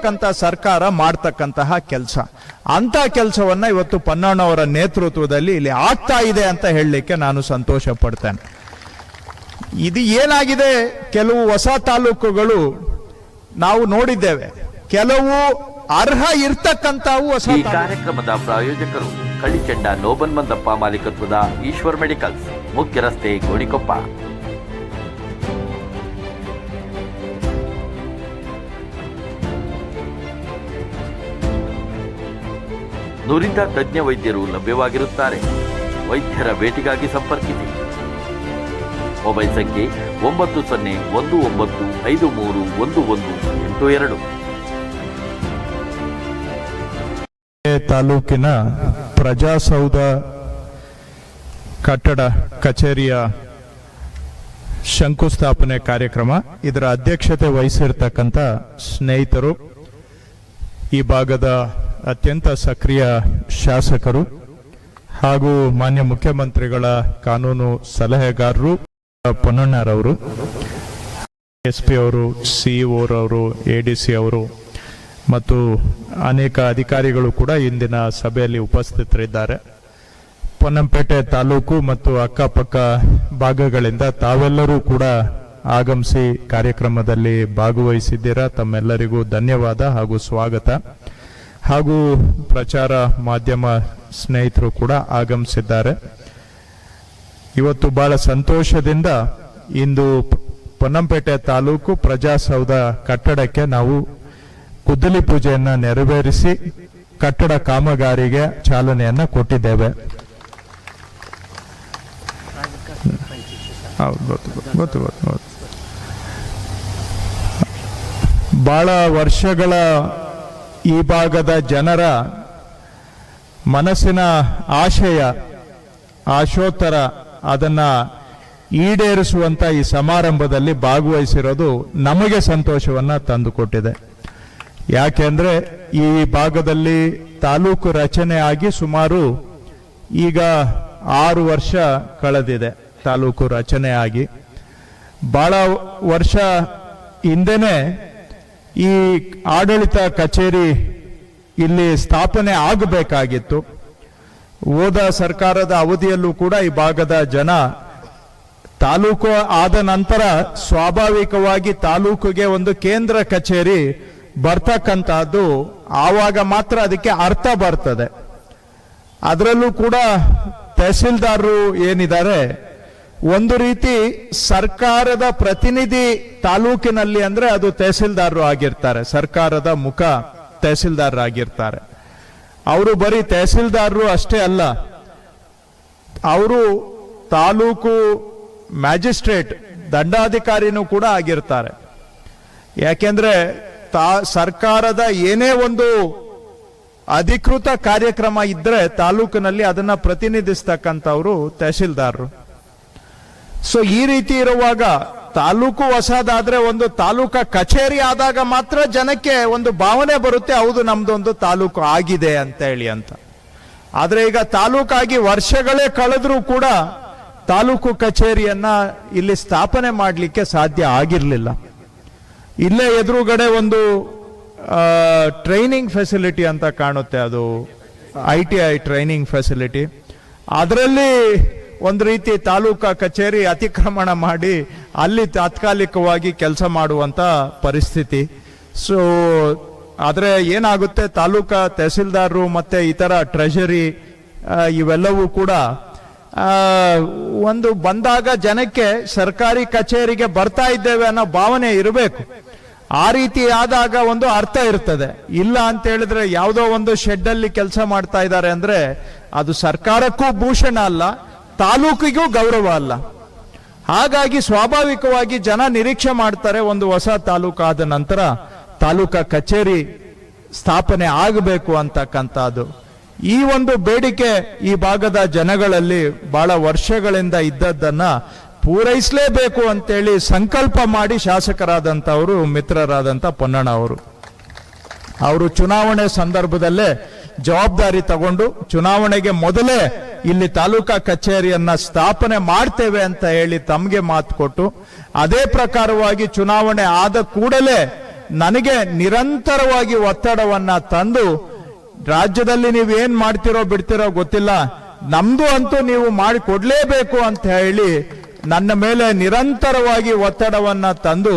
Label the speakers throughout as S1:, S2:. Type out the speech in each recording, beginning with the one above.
S1: ಇರ್ತಕ್ಕಂಥ ಸರ್ಕಾರ ಮಾಡ್ತಕ್ಕಂತಹ ಕೆಲಸ. ಅಂತ ಕೆಲಸವನ್ನ ಇವತ್ತು ಪನ್ನಣ್ಣವರ ನೇತೃತ್ವದಲ್ಲಿ ಇಲ್ಲಿ ಆಗ್ತಾ ಇದೆ ಅಂತ ಹೇಳಲಿಕ್ಕೆ ನಾನು ಸಂತೋಷ ಪಡ್ತೇನೆ ಇದು ಏನಾಗಿದೆ? ಕೆಲವು ಹೊಸ ತಾಲೂಕುಗಳು ನಾವು ನೋಡಿದ್ದೇವೆ. ಕೆಲವು ಅರ್ಹ ಇರ್ತಕ್ಕಂಥವು ಹೊಸ
S2: ಈ ಕಾರ್ಯಕ್ರಮದ ಪ್ರಾಯೋಜಕರು ಕಳಿಚಂಡ ನೋಬನ್ ಮಂದಪ್ಪ ಮಾಲೀಕತ್ವದ ಈಶ್ವರ್ ಮೆಡಿಕಲ್ಸ್ ಮುಖ್ಯ ರಸ್ತೆ ಗೋಣಿಕೊಪ್ಪ. ನುರಿತ ತಜ್ಞ ವೈದ್ಯರು ಲಭ್ಯವಾಗಿರುತ್ತಾರೆ. ವೈದ್ಯರ ಭೇಟಿಗಾಗಿ ಸಂಪರ್ಕಿಸಿ. ಮೊಬೈಲ್ ಸಂಖ್ಯೆ ಒಂಬತ್ತು ಸೊನ್ನೆ ಒಂದು ಒಂಬತ್ತು ಐದು ಮೂರು ಒಂದು ಒಂದು ಎಂಟು ಎರಡು.
S1: ತಾಲೂಕಿನ ಪ್ರಜಾಸೌಧ ಕಟ್ಟಡ ಕಚೇರಿಯ ಶಂಕುಸ್ಥಾಪನೆ ಕಾರ್ಯಕ್ರಮ ಇದರ ಅಧ್ಯಕ್ಷತೆ ವಹಿಸಿರ್ತಕ್ಕಂಥ ಸ್ನೇಹಿತರು ಈ ಭಾಗದ ಅತ್ಯಂತ ಸಕ್ರಿಯ ಶಾಸಕರು ಹಾಗೂ ಮಾನ್ಯ ಮುಖ್ಯಮಂತ್ರಿಗಳ ಕಾನೂನು ಸಲಹೆಗಾರರು ಪೊನ್ನಣ್ಣರವರು ಎಸ್ ಪಿ ಅವರು, ಸಿಇಒರವರು ಎ ಡಿ ಸಿ ಅವರು ಮತ್ತು ಅನೇಕ ಅಧಿಕಾರಿಗಳು ಕೂಡ ಇಂದಿನ ಸಭೆಯಲ್ಲಿ ಉಪಸ್ಥಿತರಿದ್ದಾರೆ. ಪೊನ್ನಂಪೇಟೆ ತಾಲೂಕು ಮತ್ತು ಅಕ್ಕಪಕ್ಕ ಭಾಗಗಳಿಂದ ತಾವೆಲ್ಲರೂ ಕೂಡ ಆಗಮಿಸಿ ಕಾರ್ಯಕ್ರಮದಲ್ಲಿ ಭಾಗವಹಿಸಿದ್ದೀರಾ? ತಮ್ಮೆಲ್ಲರಿಗೂ ಧನ್ಯವಾದ ಹಾಗೂ ಸ್ವಾಗತ. ಹಾಗೂ ಪ್ರಚಾರ ಮಾಧ್ಯಮ ಸ್ನೇಹಿತರು ಕೂಡ ಆಗಮಿಸಿದ್ದಾರೆ ಇವತ್ತು ಬಹಳ ಸಂತೋಷದಿಂದ ಇಂದು ಪೊನ್ನಂಪೇಟೆ ತಾಲೂಕು ಪ್ರಜಾಸೌಧ ಕಟ್ಟಡಕ್ಕೆ ನಾವು ಕುದ್ದಲಿ ಪೂಜೆಯನ್ನು ನೆರವೇರಿಸಿ ಕಟ್ಟಡ ಕಾಮಗಾರಿಗೆ ಚಾಲನೆಯನ್ನ ಕೊಟ್ಟಿದ್ದೇವೆ. ಬಹಳ ವರ್ಷಗಳ ಈ ಭಾಗದ ಜನರ ಮನಸ್ಸಿನ ಆಶಯ, ಆಶೋತ್ತರ ಅದನ್ನು ಈಡೇರಿಸುವಂಥ ಈ ಸಮಾರಂಭದಲ್ಲಿ ಭಾಗವಹಿಸಿರೋದು ನಮಗೆ ಸಂತೋಷವನ್ನು ತಂದುಕೊಟ್ಟಿದೆ. ಯಾಕೆಂದರೆ ಈ ಭಾಗದಲ್ಲಿ ತಾಲೂಕು ರಚನೆ ಆಗಿ ಸುಮಾರು ಈಗ ಆರು ವರ್ಷ ಕಳೆದಿದೆ ತಾಲೂಕು ರಚನೆ ಆಗಿ. ಭಾಳ ವರ್ಷ ಹಿಂದೆನೆ ಈ ಆಡಳಿತ ಕಚೇರಿ ಇಲ್ಲಿ ಸ್ಥಾಪನೆ ಆಗಬೇಕಾಗಿತ್ತು. ಹೋದ ಸರ್ಕಾರದ ಅವಧಿಯಲ್ಲೂ ಕೂಡ ಈ ಭಾಗದ ಜನ ತಾಲೂಕು ಆದ ನಂತರ ಸ್ವಾಭಾವಿಕವಾಗಿ ತಾಲೂಕಿಗೆ ಒಂದು ಕೇಂದ್ರ ಕಚೇರಿ ಬರ್ತಕ್ಕಂಥದ್ದು. ಆವಾಗ ಮಾತ್ರ ಅದಕ್ಕೆ ಅರ್ಥ ಬರ್ತದೆ. ಅದರಲ್ಲೂ ಕೂಡ ತಹಸೀಲ್ದಾರರು ಏನಿದ್ದಾರೆ ಒಂದು ರೀತಿ ಸರ್ಕಾರದ ಪ್ರತಿನಿಧಿ ತಾಲೂಕಿನಲ್ಲಿ ಅಂದ್ರೆ ಅದು ತಹಸೀಲ್ದಾರರು ಆಗಿರ್ತಾರೆ, ಸರ್ಕಾರದ ಮುಖ ತಹಸೀಲ್ದಾರರಾಗಿರ್ತಾರೆ. ಅವರು ಬರೀ ತಹಸೀಲ್ದಾರರು ಅಷ್ಟೇ ಅಲ್ಲ, ಅವರು ತಾಲೂಕು ಮ್ಯಾಜಿಸ್ಟ್ರೇಟ್, ದಂಡಾಧಿಕಾರಿನೂ ಕೂಡ ಆಗಿರ್ತಾರೆ. ಯಾಕೆಂದ್ರೆ ತಾ, ಸರ್ಕಾರದ ಏನೇ ಒಂದು ಅಧಿಕೃತ ಕಾರ್ಯಕ್ರಮ ಇದ್ರೆ ತಾಲೂಕಿನಲ್ಲಿ ಅದನ್ನ ಪ್ರತಿನಿಧಿಸ್ತಕ್ಕಂಥವ್ರು ತಹಸೀಲ್ದಾರರು. ಸೊ ಈ ರೀತಿ ಇರುವಾಗ ತಾಲೂಕು ಹೊಸದಾದ್ರೆ ಒಂದು ತಾಲೂಕಾ ಕಚೇರಿ ಆದಾಗ ಮಾತ್ರ ಜನಕ್ಕೆ ಒಂದು ಭಾವನೆ ಬರುತ್ತೆ, ಹೌದು, ನಮ್ದೊಂದು ತಾಲೂಕು ಆಗಿದೆ ಅಂತ ಹೇಳಿ ಅಂತ. ಆದ್ರೆ ಈಗ ತಾಲೂಕಾಗಿ ವರ್ಷಗಳೇ ಕಳೆದ್ರೂ ಕೂಡ ತಾಲೂಕು ಕಚೇರಿಯನ್ನ ಇಲ್ಲಿ ಸ್ಥಾಪನೆ ಮಾಡಲಿಕ್ಕೆ ಸಾಧ್ಯ ಆಗಿರಲಿಲ್ಲ. ಇಲ್ಲೇ ಎದುರುಗಡೆ ಒಂದು ಟ್ರೈನಿಂಗ್ ಫೆಸಿಲಿಟಿ ಅಂತ ಕಾಣುತ್ತೆ ಅದು I T I training facility ಅದರಲ್ಲಿ ಒಂದು ರೀತಿ ತಾಲೂಕಾ ಕಚೇರಿ ಅತಿಕ್ರಮಣ ಮಾಡಿ ಅಲ್ಲಿ ತಾತ್ಕಾಲಿಕವಾಗಿ ಕೆಲಸ ಮಾಡುವಂಥ ಪರಿಸ್ಥಿತಿ. ಸೊ ಆದರೆ ಏನಾಗುತ್ತೆ? ತಾಲೂಕಾ ತಹಸೀಲ್ದಾರರು ಮತ್ತು ಇತರ ಟ್ರೆಷರಿ ಇವೆಲ್ಲವೂ ಕೂಡ ಒಂದು ಬಂದಾಗ ಜನಕ್ಕೆ ಸರ್ಕಾರಿ ಕಚೇರಿಗೆ ಬರ್ತಾ ಇದ್ದೇವೆ ಅನ್ನೋ ಭಾವನೆ ಇರಬೇಕು. ಆ ರೀತಿ ಆದಾಗ ಒಂದು ಅರ್ಥ ಇರ್ತದೆ. ಇಲ್ಲ ಅಂತ ಹೇಳಿದ್ರೆ ಯಾವುದೋ ಒಂದು ಶೆಡ್ ಅಲ್ಲಿ ಕೆಲಸ ಮಾಡ್ತಾ ಇದ್ದಾರೆ ಅಂದ್ರೆ ಅದು ಸರ್ಕಾರಕ್ಕೂ ಭೂಷಣ ಅಲ್ಲ ತಾಲೂಕಿಗೂ ಗೌರವ ಅಲ್ಲ. ಹಾಗಾಗಿ ಸ್ವಾಭಾವಿಕವಾಗಿ ಜನ ನಿರೀಕ್ಷೆ ಮಾಡ್ತಾರೆ ಒಂದು ಹೊಸ ತಾಲೂಕು ಆದ ನಂತರ ತಾಲೂಕಾ ಕಚೇರಿ ಸ್ಥಾಪನೆ ಆಗಬೇಕು ಅಂತಕ್ಕಂಥದ್ದು. ಈ ಒಂದು ಬೇಡಿಕೆ ಈ ಭಾಗದ ಜನಗಳಲ್ಲಿ ಬಹಳ ವರ್ಷಗಳಿಂದ ಇದ್ದದ್ದನ್ನ ಪೂರೈಸಲೇಬೇಕು ಅಂತೇಳಿ ಸಂಕಲ್ಪ ಮಾಡಿ ಶಾಸಕರಾದಂಥವರು, ಮಿತ್ರರಾದಂಥ ಪೊನ್ನಣ್ಣ ಅವರು. ಅವರು ಚುನಾವಣೆ ಸಂದರ್ಭದಲ್ಲೇ ಜವಾಬ್ದಾರಿ ತಗೊಂಡು ಚುನಾವಣೆಗೆ ಮೊದಲೇ ಇಲ್ಲಿ ತಾಲೂಕಾ ಕಚೇರಿಯನ್ನ ಸ್ಥಾಪನೆ ಮಾಡ್ತೇವೆ ಅಂತ ಹೇಳಿ ತಮಗೆ ಮಾತು ಕೊಟ್ಟು, ಅದೇ ಪ್ರಕಾರವಾಗಿ ಚುನಾವಣೆ ಆದ ಕೂಡಲೇ ನನಗೆ ನಿರಂತರವಾಗಿ ಒತ್ತಡವನ್ನ ತಂದು, ರಾಜ್ಯದಲ್ಲಿ ನೀವು ಏನ್ ಮಾಡ್ತಿರೋ ಬಿಡ್ತಿರೋ ಗೊತ್ತಿಲ್ಲ, ನಮ್ದು ಅಂತೂ ನೀವು ಮಾಡಿ ಕೊಡ್ಲೇಬೇಕು ಅಂತ ಹೇಳಿ ನನ್ನ ಮೇಲೆ ನಿರಂತರವಾಗಿ ಒತ್ತಡವನ್ನ ತಂದು,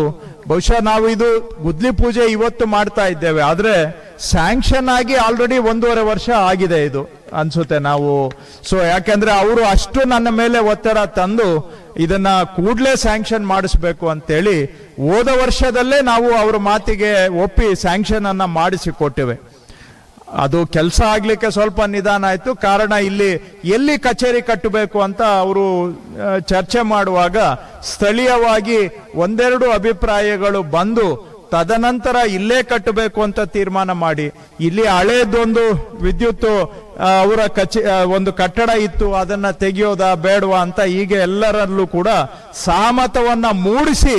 S1: ಬಹುಶಃ ನಾವು ಇದು ಗುದ್ಲಿ ಪೂಜೆ ಇವತ್ತು ಮಾಡ್ತಾ ಇದ್ದೇವೆ. ಆದ್ರೆ ಸ್ಯಾಂಕ್ಷನ್ ಆಗಿ ಆಲ್ರೆಡಿ ಒಂದೂವರೆ ವರ್ಷ ಆಗಿದೆ ಇದು ಅನ್ಸುತ್ತೆ ನಾವು. ಸೊ ಯಾಕೆಂದ್ರೆ ಅವರು ಅಷ್ಟು ನನ್ನ ಮೇಲೆ ಒತ್ತಡ ತಂದು ಇದನ್ನ ಕೂಡಲೇ ಸ್ಯಾಂಕ್ಷನ್ ಮಾಡಿಸ್ಬೇಕು ಅಂತೇಳಿ ಹೋದ ವರ್ಷದಲ್ಲೇ ನಾವು ಅವ್ರ ಮಾತಿಗೆ ಒಪ್ಪಿ ಸ್ಯಾಂಕ್ಷನ್ ಅನ್ನ ಮಾಡಿಸಿ ಕೊಟ್ಟಿವೆ ಅದು ಕೆಲಸ ಆಗ್ಲಿಕ್ಕೆ ಸ್ವಲ್ಪ ನಿಧಾನ ಆಯ್ತು. ಕಾರಣ ಇಲ್ಲಿ ಎಲ್ಲಿ ಕಚೇರಿ ಕಟ್ಟಬೇಕು ಅಂತ ಅವರು ಚರ್ಚೆ ಮಾಡುವಾಗ ಸ್ಥಳೀಯವಾಗಿ ಒಂದೆರಡು ಅಭಿಪ್ರಾಯಗಳು ಬಂದು ತದನಂತರ ಇಲ್ಲೇ ಕಟ್ಟಬೇಕು ಅಂತ ತೀರ್ಮಾನ ಮಾಡಿ. ಇಲ್ಲಿ ಹಳೇದೊಂದು ವಿದ್ಯುತ್ ಅವರ ಕಚ ಒಂದು ಕಟ್ಟಡ ಇತ್ತು, ಅದನ್ನ ತೆಗೆಯೋದ ಬೇಡವಾ ಅಂತ ಹೀಗೆ ಎಲ್ಲರಲ್ಲೂ ಕೂಡ ಸಾಮತವನ್ನ ಮೂಡಿಸಿ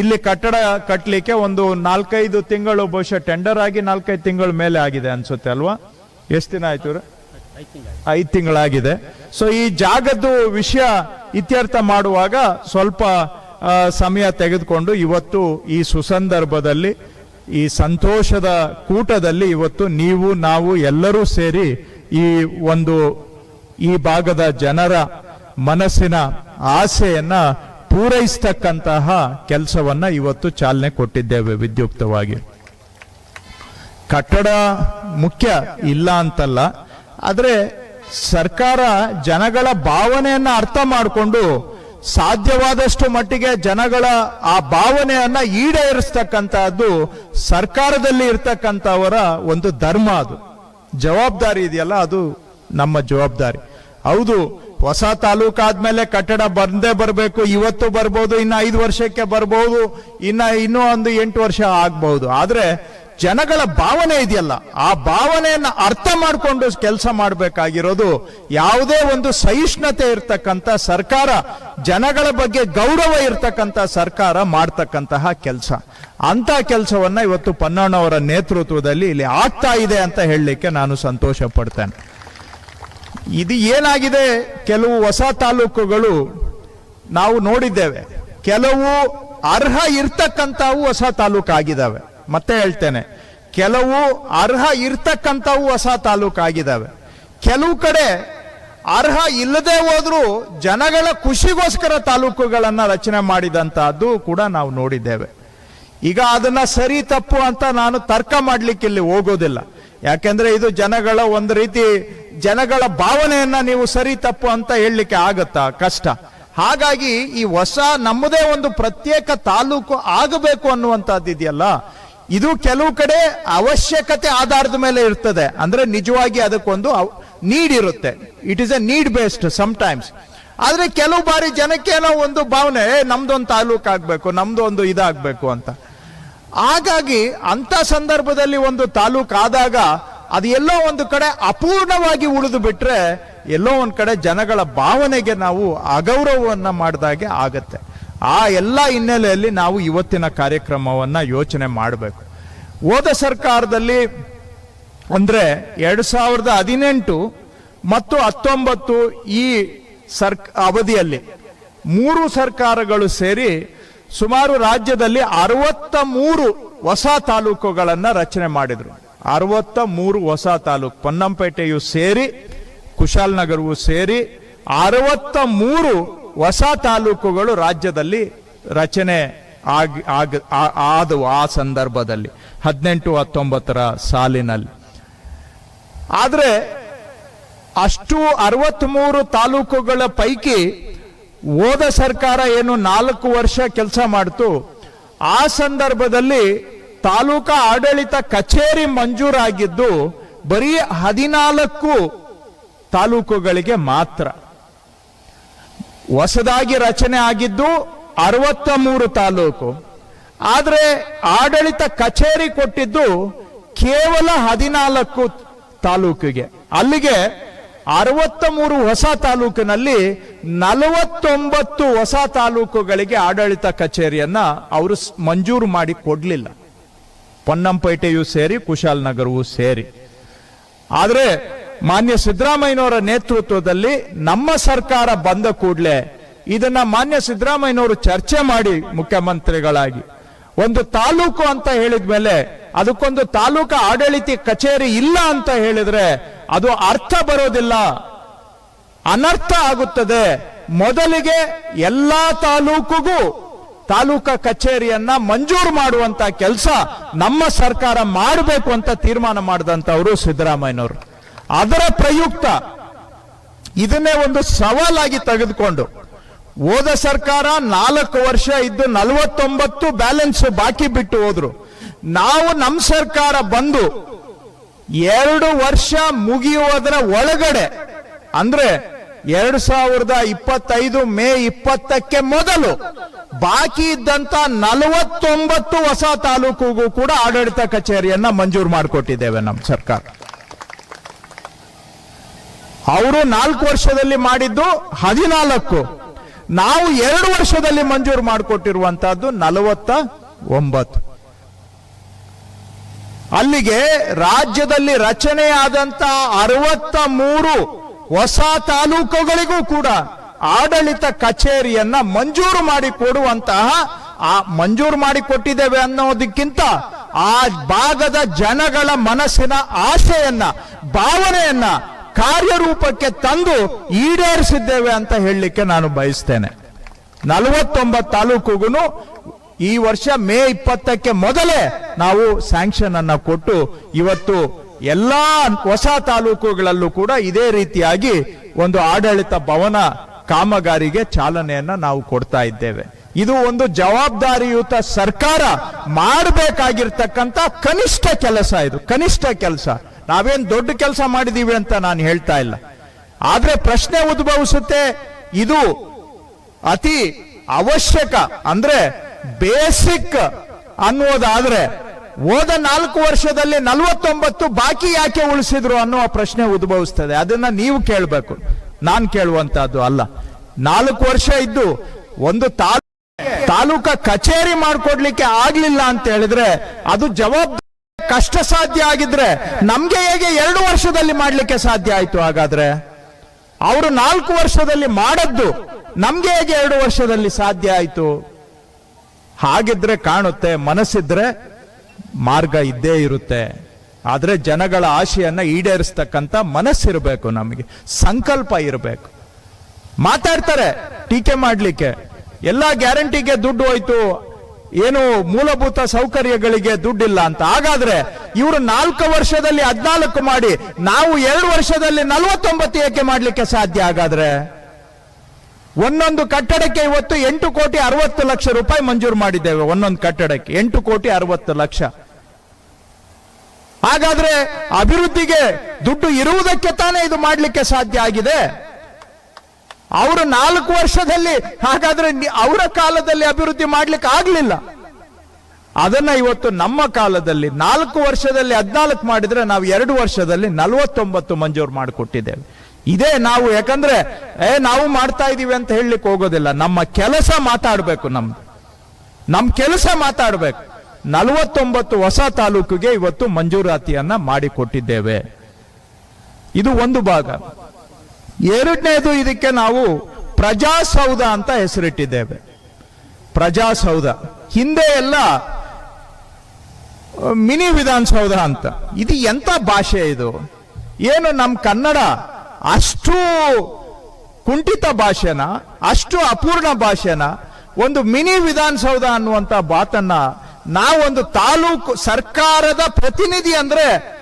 S1: ಇಲ್ಲಿ ಕಟ್ಟಡ ಕಟ್ಟಲಿಕ್ಕೆ ಒಂದು ನಾಲ್ಕೈದು ತಿಂಗಳು ಬಹುಶಃ ಟೆಂಡರ್ ಆಗಿ ನಾಲ್ಕೈದು ತಿಂಗಳ ಮೇಲೆ ಆಗಿದೆ ಅನ್ಸುತ್ತೆ ಅಲ್ವಾ? ಎಷ್ಟು ದಿನ ಆಯ್ತು? ಐದು ತಿಂಗಳಾಗಿದೆ. ಸೊ ಈ ಜಾಗದ್ದು ವಿಷಯ ಇತ್ಯರ್ಥ ಮಾಡುವಾಗ ಸ್ವಲ್ಪ ಸಮಯ ತೆಗೆದುಕೊಂಡು ಇವತ್ತು ಈ ಸುಸಂದರ್ಭದಲ್ಲಿ, ಈ ಸಂತೋಷದ ಕೂಟದಲ್ಲಿ ಇವತ್ತು ನೀವು, ನಾವು ಎಲ್ಲರೂ ಸೇರಿ ಈ ಒಂದು, ಈ ಭಾಗದ ಜನರ ಮನಸ್ಸಿನ ಆಸೆಯನ್ನ ಪೂರೈಸ್ತಕ್ಕಂತಹ ಕೆಲಸವನ್ನ ಇವತ್ತು ಚಾಲನೆ ಕೊಟ್ಟಿದ್ದೇವೆ ವಿದ್ಯುಕ್ತವಾಗಿ. ಕಟ್ಟಡ ಮುಖ್ಯ ಇಲ್ಲ ಅಂತಲ್ಲ, ಆದರೆ ಸರ್ಕಾರ ಜನಗಳ ಭಾವನೆಯನ್ನ ಅರ್ಥ ಮಾಡಿಕೊಂಡು ಸಾಧ್ಯವಾದಷ್ಟು ಮಟ್ಟಿಗೆ ಜನಗಳ ಆ ಭಾವನೆಯನ್ನ ಈಡೇರಿಸ್ತಕ್ಕಂತಹದ್ದು ಸರ್ಕಾರದಲ್ಲಿ ಇರ್ತಕ್ಕಂಥವರ ಒಂದು ಧರ್ಮ ಅದು. ಜವಾಬ್ದಾರಿ ಇದೆಯಲ್ಲ, ಅದು ನಮ್ಮ ಜವಾಬ್ದಾರಿ. ಹೌದು, ಹೊಸ ತಾಲೂಕಾದ್ಮೇಲೆ ಕಟ್ಟಡ ಬಂದೇ ಬರಬೇಕು, ಇವತ್ತು ಬರ್ಬೋದು, ಇನ್ನು ಐದು ವರ್ಷಕ್ಕೆ ಬರ್ಬೋದು, ಇನ್ನ ಇನ್ನೂ ಒಂದು ಎಂಟು ವರ್ಷ ಆಗ್ಬಹುದು ಆದ್ರೆ ಜನಗಳ ಭಾವನೆ ಇದೆಯಲ್ಲ, ಆ ಭಾವನೆಯನ್ನ ಅರ್ಥ ಮಾಡಿಕೊಂಡು ಕೆಲಸ ಮಾಡಬೇಕಾಗಿರೋದು ಯಾವುದೇ ಒಂದು ಸಹಿಷ್ಣುತೆ ಇರ್ತಕ್ಕಂಥ ಸರ್ಕಾರ, ಜನಗಳ ಬಗ್ಗೆ ಗೌರವ ಇರ್ತಕ್ಕಂಥ ಸರ್ಕಾರ ಮಾಡ್ತಕ್ಕಂತಹ ಕೆಲಸ. ಅಂತ ಕೆಲಸವನ್ನ ಇವತ್ತು ಪನ್ನಣ್ಣವರ ನೇತೃತ್ವದಲ್ಲಿ ಇಲ್ಲಿ ಆಗ್ತಾ ಇದೆ ಅಂತ ಹೇಳಲಿಕ್ಕೆ ನಾನು ಸಂತೋಷ ಪಡ್ತೇನೆ ಇದು ಏನಾಗಿದೆ, ಕೆಲವು ಹೊಸ ತಾಲೂಕುಗಳು ನಾವು ನೋಡಿದ್ದೇವೆ, ಕೆಲವು ಅರ್ಹ ಇರ್ತಕ್ಕಂಥವು ಹೊಸ ತಾಲೂಕು ಆಗಿದ್ದಾವೆ ಮತ್ತೆ ಹೇಳ್ತೇನೆ. ಕೆಲವು ಅರ್ಹ ಇರ್ತಕ್ಕಂಥವು ಹೊಸ ತಾಲೂಕು ಆಗಿದ್ದಾವೆ ಕೆಲವು ಕಡೆ ಅರ್ಹ ಇಲ್ಲದೆ ಹೋದ್ರೂ ಜನಗಳ ಖುಷಿಗೋಸ್ಕರ ತಾಲೂಕುಗಳನ್ನು ರಚನೆ ಮಾಡಿದಂತಹದ್ದು ಕೂಡ ನಾವು ನೋಡಿದ್ದೇವೆ. ಈಗ ಅದನ್ನ ಸರಿ ತಪ್ಪು ಅಂತ ನಾನು ತರ್ಕ ಮಾಡಲಿಕ್ಕೆ ಇಲ್ಲಿ ಹೋಗೋದಿಲ್ಲ. ಯಾಕೆಂದ್ರೆ ಇದು ಜನಗಳ ಒಂದು ರೀತಿ ಜನಗಳ ಭಾವನೆಯನ್ನ ನೀವು ಸರಿ ತಪ್ಪು ಅಂತ ಹೇಳಲಿಕ್ಕೆ ಆಗತ್ತಾ? ಕಷ್ಟ. ಹಾಗಾಗಿ ಈ ಹೊಸ ನಮ್ಮದೇ ಒಂದು ಪ್ರತ್ಯೇಕ ತಾಲೂಕು ಆಗಬೇಕು ಅನ್ನುವಂಥದ್ದು ಇದೆಯಲ್ಲ ಇದು ಕೆಲವು ಕಡೆ ಅವಶ್ಯಕತೆ ಆಧಾರದ ಮೇಲೆ ಇರ್ತದೆ. ಅಂದ್ರೆ ನಿಜವಾಗಿ ಅದಕ್ಕೊಂದು ನೀಡ್ ಇರುತ್ತೆ. It is a need based times ಆದ್ರೆ ಕೆಲವು ಬಾರಿ ಜನಕ್ಕೆ ಏನೋ ಒಂದು ಭಾವನೆ "ಏ, ನಮ್ದೊಂದು ತಾಲೂಕು ಆಗ್ಬೇಕು ನಮ್ದು ಒಂದು ಇದಾಗಬೇಕು ಅಂತ. ಹಾಗಾಗಿ ಅಂತ ಸಂದರ್ಭದಲ್ಲಿ ಒಂದು ತಾಲೂಕು ಆದಾಗ ಅದು ಎಲ್ಲೋ ಒಂದು ಕಡೆ ಅಪೂರ್ಣವಾಗಿ ಉಳಿದು ಬಿಟ್ರೆ ಎಲ್ಲೋ ಒಂದು ಕಡೆ ಜನಗಳ ಭಾವನೆಗೆ ನಾವು ಅಗೌರವವನ್ನ ಮಾಡಿದಾಗೆ ಆಗತ್ತೆ. ಆ ಎಲ್ಲ ಹಿನ್ನೆಲೆಯಲ್ಲಿ ನಾವು ಇವತ್ತಿನ ಕಾರ್ಯಕ್ರಮವನ್ನು ಯೋಚನೆ ಮಾಡಬೇಕು. ಹೋದ ಸರ್ಕಾರದಲ್ಲಿ ಅಂದರೆ ಎರಡು ಸಾವಿರದ ಹದಿನೆಂಟು ಮತ್ತು ಹತ್ತೊಂಬತ್ತು ಈ ಸರ್ ಅವಧಿಯಲ್ಲಿ ಮೂರು ಸರ್ಕಾರಗಳು ಸೇರಿ ಸುಮಾರು ರಾಜ್ಯದಲ್ಲಿ ಅರವತ್ತ ಮೂರು ಹೊಸ ತಾಲೂಕುಗಳನ್ನು ರಚನೆ ಮಾಡಿದರು. ಅರವತ್ತ ಮೂರು ಹೊಸ ತಾಲೂಕು ಪೊನ್ನಂಪೇಟೆಯು ಸೇರಿ ಕುಶಾಲನಗರವು ಸೇರಿ ಅರವತ್ತ ಮೂರು ಹೊಸ ತಾಲೂಕುಗಳು ರಾಜ್ಯದಲ್ಲಿ ರಚನೆ ಆಗಿ, ಆಗ ಆದವು ಆ ಸಂದರ್ಭದಲ್ಲಿ, ಹದಿನೆಂಟು ಹತ್ತೊಂಬತ್ತರ ಸಾಲಿನಲ್ಲಿ. ಆದರೆ ಅಷ್ಟು ಅರವತ್ತ್ಮೂರು ತಾಲೂಕುಗಳ ಪೈಕಿ ಹೋದ ಸರ್ಕಾರ ಏನು ನಾಲ್ಕು ವರ್ಷ ಕೆಲಸ ಮಾಡ್ತು, ಆ ಸಂದರ್ಭದಲ್ಲಿ ತಾಲೂಕಾ ಆಡಳಿತ ಕಚೇರಿ ಮಂಜೂರಾಗಿದ್ದು ಬರೀ ಹದಿನಾಲ್ಕು ತಾಲೂಕುಗಳಿಗೆ ಮಾತ್ರ. ಹೊಸದಾಗಿ ರಚನೆ ಆಗಿದ್ದು ಅರವತ್ತ ಮೂರು ತಾಲೂಕು. ಆದರೆ ಆಡಳಿತ ಕಚೇರಿ ಕೊಟ್ಟಿದ್ದು ಕೇವಲ ಹದಿನಾಲ್ಕು ತಾಲೂಕಿಗೆ. ಅಲ್ಲಿಗೆ ಅರವತ್ತ ಮೂರು ಹೊಸ ತಾಲೂಕಿನಲ್ಲಿ ನಲವತ್ತೊಂಬತ್ತು ಹೊಸ ತಾಲೂಕುಗಳಿಗೆ ಆಡಳಿತ ಕಚೇರಿಯನ್ನ ಅವರು ಮಂಜೂರು ಮಾಡಿ ಕೊಡಲಿಲ್ಲ. ಪೊನ್ನಂಪೇಟೆಯೂ ಸೇರಿ ಕುಶಾಲನಗರವೂ ಸೇರಿ. ಆದ್ರೆ ಮಾನ್ಯ ಸಿದ್ದರಾಮಯ್ಯನವರ ನೇತೃತ್ವದಲ್ಲಿ ನಮ್ಮ ಸರ್ಕಾರ ಬಂದ ಕೂಡಲೇ ಇದನ್ನ ಮಾನ್ಯ ಸಿದ್ದರಾಮಯ್ಯನವರು ಚರ್ಚೆ ಮಾಡಿ ಮುಖ್ಯಮಂತ್ರಿಗಳಾಗಿ. ಒಂದು ತಾಲೂಕು ಅಂತ ಹೇಳಿದ ಮೇಲೆ ಅದಕ್ಕೊಂದು ತಾಲೂಕು ಆಡಳಿತ ಕಚೇರಿ ಇಲ್ಲ ಅಂತ ಹೇಳಿದ್ರೆ ಅದು ಅರ್ಥ ಬರೋದಿಲ್ಲ. ಅನರ್ಥ ಆಗುತ್ತದೆ. ಮೊದಲಿಗೆ ಎಲ್ಲಾ ತಾಲೂಕುಗೂ ತಾಲೂಕಾ ಕಚೇರಿಯನ್ನ ಮಂಜೂರು ಮಾಡುವಂತ ಕೆಲಸ ನಮ್ಮ ಸರ್ಕಾರ ಮಾಡಬೇಕು ಅಂತ ತೀರ್ಮಾನ ಮಾಡಿದಂತವರು ಸಿದ್ದರಾಮಯ್ಯನವರು. ಅದರ ಪ್ರಯುಕ್ತ ಇದನ್ನೇ ಒಂದು ಸವಾಲಾಗಿ ತೆಗೆದುಕೊಂಡು ಹೋದ ಸರ್ಕಾರ ನಾಲ್ಕು ವರ್ಷ ಇದ್ದು ನಲವತ್ತೊಂಬತ್ತು ಬ್ಯಾಲೆನ್ಸ್ ಬಾಕಿ ಬಿಟ್ಟು ಹೋದ್ರು. ನಾವು ನಮ್ಮ ಸರ್ಕಾರ ಬಂದು ಎರಡು ವರ್ಷ ಮುಗಿಯುವುದರ ಒಳಗಡೆ ಅಂದ್ರೆ ಎರಡು ಸಾವಿರದ ಇಪ್ಪತ್ತೈದು ಮೇ ಇಪ್ಪತ್ತಕ್ಕೆ ಮೊದಲು ಬಾಕಿ ಇದ್ದಂತ ನಲವತ್ತೊಂಬತ್ತು ಹೊಸ ತಾಲೂಕುಗೂ ಕೂಡ ಆಡಳಿತ ಕಚೇರಿಯನ್ನ ಮಂಜೂರು ಮಾಡಿಕೊಟ್ಟಿದ್ದೇವೆ ನಮ್ಮ ಸರ್ಕಾರ. ಅವರು ನಾಲ್ಕು ವರ್ಷದಲ್ಲಿ ಮಾಡಿದ್ದು ಹದಿನಾಲ್ಕು. ನಾವು ಎರಡು ವರ್ಷದಲ್ಲಿ ಮಂಜೂರು ಮಾಡಿಕೊಟ್ಟಿರುವಂತಹದ್ದು ನಲವತ್ತ ಒಂಬತ್ತು. ಅಲ್ಲಿಗೆ ರಾಜ್ಯದಲ್ಲಿ ರಚನೆಯಾದಂತ ಅರವತ್ತ ಮೂರು ಹೊಸ ತಾಲೂಕುಗಳಿಗೂ ಕೂಡ ಆಡಳಿತ ಕಚೇರಿಯನ್ನ ಮಂಜೂರು ಮಾಡಿ ಕೊಡುವಂತಹ, ಆ ಮಂಜೂರು ಮಾಡಿ ಕೊಟ್ಟಿದ್ದೇವೆ ಅನ್ನೋದಕ್ಕಿಂತ ಆ ಭಾಗದ ಜನಗಳ ಮನಸ್ಸಿನ ಆಶೆಯನ್ನ ಭಾವನೆಯನ್ನ ಕಾರ್ಯರೂಪಕ್ಕೆ ತಂದು ಈಡೇರಿಸಿದ್ದೇವೆ ಅಂತ ಹೇಳಲಿಕ್ಕೆ ನಾನು ಬಯಸ್ತೇನೆ. ನಲವತ್ತೊಂಬತ್ತು ತಾಲೂಕುಗೂ ಈ ವರ್ಷ ಮೇ ಇಪ್ಪತ್ತಕ್ಕೆ ಮೊದಲೇ ನಾವು ಸ್ಯಾಂಕ್ಷನ್ ಅನ್ನ ಕೊಟ್ಟು ಇವತ್ತು ಎಲ್ಲಾ ಹೊಸ ತಾಲೂಕುಗಳಲ್ಲೂ ಕೂಡ ಇದೇ ರೀತಿಯಾಗಿ ಒಂದು ಆಡಳಿತ ಭವನ ಕಾಮಗಾರಿಗೆ ಚಾಲನೆಯನ್ನ ನಾವು ಕೊಡ್ತಾ ಇದ್ದೇವೆ. ಇದು ಒಂದು ಜವಾಬ್ದಾರಿಯುತ ಸರ್ಕಾರ ಮಾಡಬೇಕಾಗಿರ್ತಕ್ಕಂಥ ಕನಿಷ್ಠ ಕೆಲಸ ಇದು, ಕನಿಷ್ಠ ಕೆಲಸ. ನಾವೇನ್ ದೊಡ್ಡ ಕೆಲಸ ಮಾಡಿದೀವಿ ಅಂತ ನಾನು ಹೇಳ್ತಾ ಇಲ್ಲ. ಆದ್ರೆ ಪ್ರಶ್ನೆ ಉದ್ಭವಿಸುತ್ತೆ, ಇದು ಅತಿ ಅವಶ್ಯಕ, ಅಂದ್ರೆ ಬೇಸಿಕ್ ಅನ್ನೋದಾದ್ರೆ ಹೋದ ನಾಲ್ಕು ವರ್ಷದಲ್ಲಿ ನಲವತ್ತೊಂಬತ್ತು ಬಾಕಿ ಯಾಕೆ ಉಳಿಸಿದ್ರು ಅನ್ನುವ ಪ್ರಶ್ನೆ ಉದ್ಭವಿಸ್ತದೆ. ಅದನ್ನ ನೀವು ಕೇಳಬೇಕು. ನಾನ್ ಕೇಳುವಂತಹದ್ದು ಅಲ್ಲ. ನಾಲ್ಕು ವರ್ಷ ಇದ್ದು ಒಂದು ತಾಲೂಕು ತಾಲೂಕ ಕಚೇರಿ ಮಾಡ್ಕೊಡ್ಲಿಕ್ಕೆ ಆಗ್ಲಿಲ್ಲ ಅಂತ ಹೇಳಿದ್ರೆ ಅದು ಜವಾಬ್ದಾರಿ ಕಷ್ಟ ಸಾಧ್ಯ ಆಗಿದ್ರೆ ನಮ್ಗೆ ಹೇಗೆ ಎರಡು ವರ್ಷದಲ್ಲಿ ಮಾಡ್ಲಿಕ್ಕೆ ಸಾಧ್ಯ ಆಯ್ತು ಹಾಗಾದ್ರೆ? ಅವರು ನಾಲ್ಕು ವರ್ಷದಲ್ಲಿ ಮಾಡದ್ದು ನಮ್ಗೆ ಹೇಗೆ ಎರಡು ವರ್ಷದಲ್ಲಿ ಸಾಧ್ಯ ಆಯ್ತು? ಹಾಗಿದ್ರೆ ಕಾಣುತ್ತೆ, ಮನಸ್ಸಿದ್ರೆ ಮಾರ್ಗ ಇದ್ದೇ ಇರುತ್ತೆ. ಆದರೆ ಜನಗಳ ಆಶೆಯನ್ನ ಈಡೇರಿಸ್ತಕ್ಕಂಥ ಮನಸ್ಸಿರಬೇಕು ನಮಗೆ, ಸಂಕಲ್ಪ ಇರಬೇಕು. ಮಾತಾಡ್ತಾರೆ, ಟೀಕೆ ಮಾಡ್ಲಿಕ್ಕೆ. ಎಲ್ಲ ಗ್ಯಾರಂಟಿಗೆ ದುಡ್ಡು ಹೋಯ್ತು ಏನು ಮೂಲಭೂತ ಸೌಕರ್ಯಗಳಿಗೆ ದುಡ್ಡಿಲ್ಲ ಅಂತ. ಹಾಗಾದ್ರೆ ಇವರು ನಾಲ್ಕು ವರ್ಷದಲ್ಲಿ ಹದಿನಾಲ್ಕು ಮಾಡಿ, ನಾವು ಎರಡು ವರ್ಷದಲ್ಲಿ ನಲವತ್ತೊಂಬತ್ತು ಏಕೆ ಮಾಡಲಿಕ್ಕೆ ಸಾಧ್ಯ ಹಾಗಾದ್ರೆ? ಒಂದೊಂದು ಕಟ್ಟಡಕ್ಕೆ ಇವತ್ತು ಎಂಟು ಕೋಟಿ ಅರವತ್ತು ಲಕ್ಷ ರೂಪಾಯಿ ಮಂಜೂರು ಮಾಡಿದ್ದೇವೆ ಒಂದೊಂದು ಕಟ್ಟಡಕ್ಕೆ. ಎಂಟು ಕೋಟಿ ಅರವತ್ತು ಲಕ್ಷ. ಹಾಗಾದ್ರೆ ಅಭಿವೃದ್ಧಿಗೆ ದುಡ್ಡು ಇರುವುದಕ್ಕೆ ತಾನೇ ಇದು ಮಾಡಲಿಕ್ಕೆ ಸಾಧ್ಯ ಆಗಿದೆ? ಅವರು ನಾಲ್ಕು ವರ್ಷದಲ್ಲಿ ಹಾಗಾದ್ರೆ ಅವರ ಕಾಲದಲ್ಲಿ ಅಭಿವೃದ್ಧಿ ಮಾಡ್ಲಿಕ್ಕೆ ಆಗ್ಲಿಲ್ಲ. ಅದನ್ನ ಇವತ್ತು ನಮ್ಮ ಕಾಲದಲ್ಲಿ ನಾಲ್ಕು ವರ್ಷದಲ್ಲಿ ಹದಿನಾಲ್ಕು ಮಾಡಿದ್ರೆ ನಾವು ಎರಡು ವರ್ಷದಲ್ಲಿ ನಲವತ್ತೊಂಬತ್ತು ಮಂಜೂರು ಮಾಡಿಕೊಟ್ಟಿದ್ದೇವೆ. ಇದೇ ನಾವು ಯಾಕಂದ್ರೆ, ಏ, ನಾವು ಮಾಡ್ತಾ ಇದೀವಿ ಅಂತ ಹೇಳಲಿಕ್ಕೆ ಹೋಗೋದಿಲ್ಲ. ನಮ್ಮ ಕೆಲಸ ಮಾತಾಡಬೇಕು ನಮ್ದು. ನಮ್ಮ ಕೆಲಸ ಮಾತಾಡಬೇಕು. ನಲವತ್ತೊಂಬತ್ತು ಹೊಸ ತಾಲೂಕಿಗೆ ಇವತ್ತು ಮಂಜೂರಾತಿಯನ್ನ ಮಾಡಿಕೊಟ್ಟಿದ್ದೇವೆ. ಇದು ಒಂದು ಭಾಗ. ಎರಡನೇದು ಇದಕ್ಕೆ ನಾವು ಪ್ರಜಾಸೌಧ ಅಂತ ಹೆಸರಿಟ್ಟಿದ್ದೇವೆ. ಪ್ರಜಾಸೌಧ. ಹಿಂದೆ ಎಲ್ಲ ಮಿನಿ ವಿಧಾನಸೌಧ ಅಂತ. ಇದು ಎಂತ ಭಾಷೆ ಇದು? ಏನು ನಮ್ಮ ಕನ್ನಡ ಅಷ್ಟು ಕುಂಠಿತ ಭಾಷೆನ? ಅಷ್ಟು ಅಪೂರ್ಣ ಭಾಷೆನ? ಒಂದು ಮಿನಿ ವಿಧಾನಸೌಧ ಅನ್ನುವಂತ ಮಾತನ್ನ ನಾವೊಂದು ತಾಲೂಕು ಸರ್ಕಾರದ ಪ್ರತಿನಿಧಿ ಅಂದ್ರೆ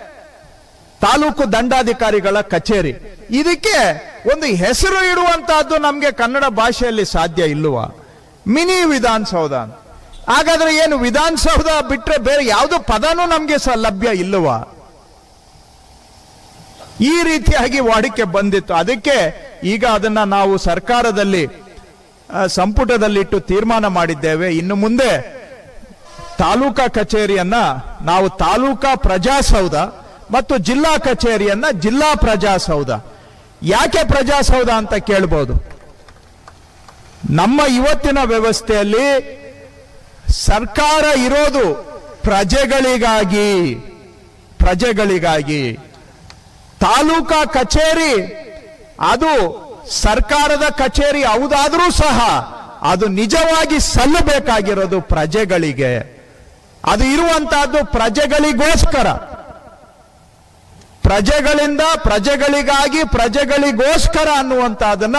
S1: ತಾಲೂಕು ದಂಡಾಧಿಕಾರಿಗಳ ಕಚೇರಿ. ಇದಕ್ಕೆ ಒಂದು ಹೆಸರು ಇಡುವಂತಹದ್ದು ನಮಗೆ ಕನ್ನಡ ಭಾಷೆಯಲ್ಲಿ ಸಾಧ್ಯ ಇಲ್ಲವಾ. ಮಿನಿ ವಿಧಾನಸೌಧ. ಹಾಗಾದ್ರೆ ಏನು ವಿಧಾನಸೌಧ ಬಿಟ್ರೆ ಬೇರೆ ಯಾವುದು ಪದನೂ ನಮಗೆ ಸಹ ಲಭ್ಯ ಇಲ್ಲವಾ. ಈ ರೀತಿಯಾಗಿ ವಾಡಿಕೆ ಬಂದಿತ್ತು. ಅದಕ್ಕೆ ಈಗ ಅದನ್ನ ನಾವು ಸರ್ಕಾರದಲ್ಲಿ ಸಂಪುಟದಲ್ಲಿಟ್ಟು ತೀರ್ಮಾನ ಮಾಡಿದ್ದೇವೆ. ಇನ್ನು ಮುಂದೆ ತಾಲೂಕಾ ಕಚೇರಿಯನ್ನ ನಾವು ತಾಲೂಕಾ ಪ್ರಜಾಸೌಧ ಮತ್ತು ಜಿಲ್ಲಾ ಕಚೇರಿಯನ್ನ ಜಿಲ್ಲಾ ಪ್ರಜಾಸೌಧ. ಯಾಕೆ ಪ್ರಜಾಸೌಧ ಅಂತ ಕೇಳ್ಬೋದು. ನಮ್ಮ ಇವತ್ತಿನ ವ್ಯವಸ್ಥೆಯಲ್ಲಿ ಸರ್ಕಾರ ಇರೋದು ಪ್ರಜೆಗಳಿಗಾಗಿ ಪ್ರಜೆಗಳಿಗಾಗಿ. ತಾಲೂಕಾ ಕಚೇರಿ, ಅದು ಸರ್ಕಾರದ ಕಚೇರಿ ಹೌದಾದ್ರೂ ಸಹ ಅದು ನಿಜವಾಗಿ ಸಲ್ಲಬೇಕಾಗಿರೋದು ಪ್ರಜೆಗಳಿಗೆ. ಅದು ಇರುವಂತಹದ್ದು ಪ್ರಜೆಗಳಿಗೋಸ್ಕರ. ಪ್ರಜೆಗಳಿಂದ ಪ್ರಜೆಗಳಿಗಾಗಿ ಪ್ರಜೆಗಳಿಗೋಸ್ಕರ ಅನ್ನುವಂತಹದನ್ನ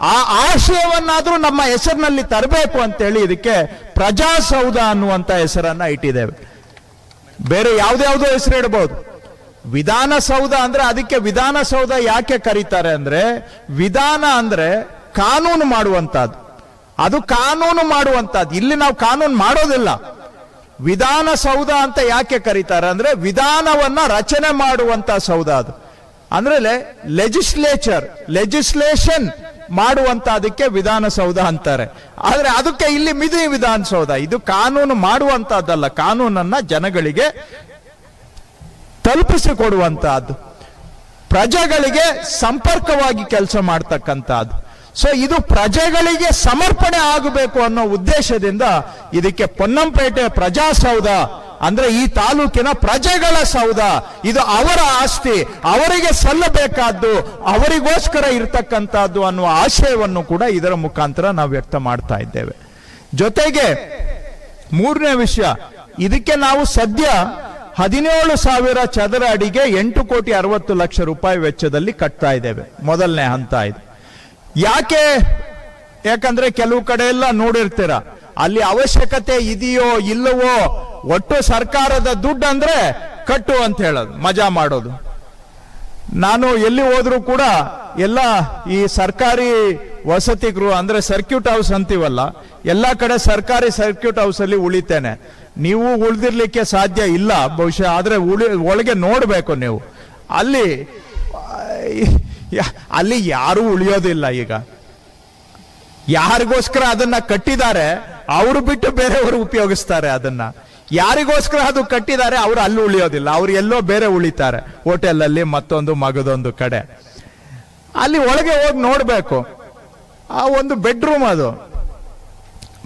S1: ಆ ಆಶಯವನ್ನಾದರೂ ನಮ್ಮ ಹೆಸರಿನಲ್ಲಿ ತರಬೇಕು ಅಂತೇಳಿ ಇದಕ್ಕೆ ಪ್ರಜಾಸೌಧ ಅನ್ನುವಂಥ ಹೆಸರನ್ನ ಇಟ್ಟಿದ್ದೇವೆ. ಬೇರೆ ಯಾವ್ದ್ಯಾವ್ದೋ ಹೆಸರು ಇಡಬಹುದು ವಿಧಾನಸೌಧ ಅಂದ್ರೆ ಅದಕ್ಕೆ ವಿಧಾನಸೌಧ ಯಾಕೆ ಕರೀತಾರೆ ಅಂದ್ರೆ ವಿಧಾನ ಅಂದ್ರೆ ಕಾನೂನು ಮಾಡುವಂತಹದ್ದು ಅದು ಕಾನೂನು ಮಾಡುವಂತಹದ್ದು ಇಲ್ಲಿ ನಾವು ಕಾನೂನು ಮಾಡೋದಿಲ್ಲ. ವಿಧಾನಸೌಧ ಅಂತ ಯಾಕೆ ಕರೀತಾರೆ ಅಂದ್ರೆ ವಿಧಾನವನ್ನ ರಚನೆ ಮಾಡುವಂತ ಸೌಧ ಅದು. ಅಂದ್ರೆ ಲೆಜಿಸ್ಲೇಚರ್ ಲೆಜಿಸ್ಲೇಷನ್ ಮಾಡುವಂತ ಅದಕ್ಕೆ ವಿಧಾನಸೌಧ ಅಂತಾರೆ. ಆದ್ರೆ ಅದಕ್ಕೆ ಇಲ್ಲಿ ಮಿದಿ ವಿಧಾನಸೌಧ ಇದು ಕಾನೂನು ಮಾಡುವಂತಹದ್ದಲ್ಲ. ಕಾನೂನನ್ನ ಜನಗಳಿಗೆ ತಲುಪಿಸಿಕೊಡುವಂತಹದ್ದು. ಪ್ರಜೆಗಳಿಗೆ ಸಂಪರ್ಕವಾಗಿ ಕೆಲಸ ಮಾಡ್ತಕ್ಕಂಥದ್ದು ಸೊ ಇದು ಪ್ರಜೆಗಳಿಗೆ ಸಮರ್ಪಣೆ ಆಗಬೇಕು ಅನ್ನೋ ಉದ್ದೇಶದಿಂದ ಇದಕ್ಕೆ ಪೊನ್ನಂಪೇಟೆ ಪ್ರಜಾಸೌಧ, ಅಂದ್ರೆ ಈ ತಾಲೂಕಿನ ಪ್ರಜೆಗಳ ಸೌಧ, ಇದು ಅವರ ಆಸ್ತಿ, ಅವರಿಗೆ ಸಲ್ಲಬೇಕಾದ್ದು, ಅವರಿಗೋಸ್ಕರ ಇರ್ತಕ್ಕಂಥದ್ದು ಅನ್ನುವ ಆಶಯವನ್ನು ಕೂಡ ಇದರ ಮುಖಾಂತರ ನಾವು ವ್ಯಕ್ತ ಮಾಡ್ತಾ ಇದ್ದೇವೆ. ಜೊತೆಗೆ ಮೂರನೇ ವಿಷಯ, ಇದಕ್ಕೆ ನಾವು ಸದ್ಯ ಹದಿನೇಳು ಸಾವಿರ ಚದರ ಅಡಿಗೆ ಎಂಟು ಕೋಟಿ ಅರವತ್ತು ಲಕ್ಷ ರೂಪಾಯಿ ವೆಚ್ಚದಲ್ಲಿ ಕಟ್ತಾ ಇದ್ದೇವೆ. ಮೊದಲನೇ ಹಂತ ಇದು. ಯಾಕೆ? ಯಾಕಂದ್ರೆ ಕೆಲವು ಕಡೆ ಎಲ್ಲ ನೋಡಿರ್ತೀರ, ಅಲ್ಲಿ ಅವಶ್ಯಕತೆ ಇದೆಯೋ ಇಲ್ಲವೋ, ಒಟ್ಟು ಸರ್ಕಾರದ ದುಡ್ಡು ಅಂದ್ರೆ ಕಟ್ಟು ಅಂತ ಹೇಳೋದು, ಮಜಾ ಮಾಡೋದು. ನಾನು ಎಲ್ಲಿ ಹೋದ್ರೂ ಕೂಡ ಎಲ್ಲ ಈ ಸರ್ಕಾರಿ ವಸತಿ ಗೃಹ, ಅಂದ್ರೆ ಸರ್ಕ್ಯೂಟ್ ಹೌಸ್ ಅಂತೀವಲ್ಲ, ಎಲ್ಲ ಕಡೆ ಸರ್ಕಾರಿ ಸರ್ಕ್ಯೂಟ್ ಹೌಸ್ ಅಲ್ಲಿ ಉಳಿತೇನೆ. ನೀವು ಉಳಿದಿರ್ಲಿಕ್ಕೆ ಸಾಧ್ಯ ಇಲ್ಲ, ಬಹುಶಃ ಆದ್ರೆ ಉಳಿ, ಒಳಗೆ ನೋಡಬೇಕು ನೀವು. ಅಲ್ಲಿ ಅಲ್ಲಿ ಯಾರು ಉಳಿಯೋದಿಲ್ಲ ಈಗ. ಯಾರಿಗೋಸ್ಕರ ಅದನ್ನ ಕಟ್ಟಿದ್ದಾರೆ, ಅವರು ಬಿಟ್ಟು ಬೇರೆಯವರು ಉಪಯೋಗಿಸ್ತಾರೆ ಅದನ್ನ. ಯಾರಿಗೋಸ್ಕರ ಅದು ಕಟ್ಟಿದ್ದಾರೆ, ಅವರು ಅಲ್ಲಿ ಉಳಿಯೋದಿಲ್ಲ. ಅವ್ರು ಎಲ್ಲೋ ಬೇರೆ ಉಳಿತಾರೆ, ಹೋಟೆಲಲ್ಲಿ ಮತ್ತೊಂದು ಮಗದೊಂದು ಕಡೆ. ಅಲ್ಲಿ ಒಳಗೆ ಹೋಗಿ ನೋಡ್ಬೇಕು. ಆ ಒಂದು ಬೆಡ್ರೂಮ್ ಅದು.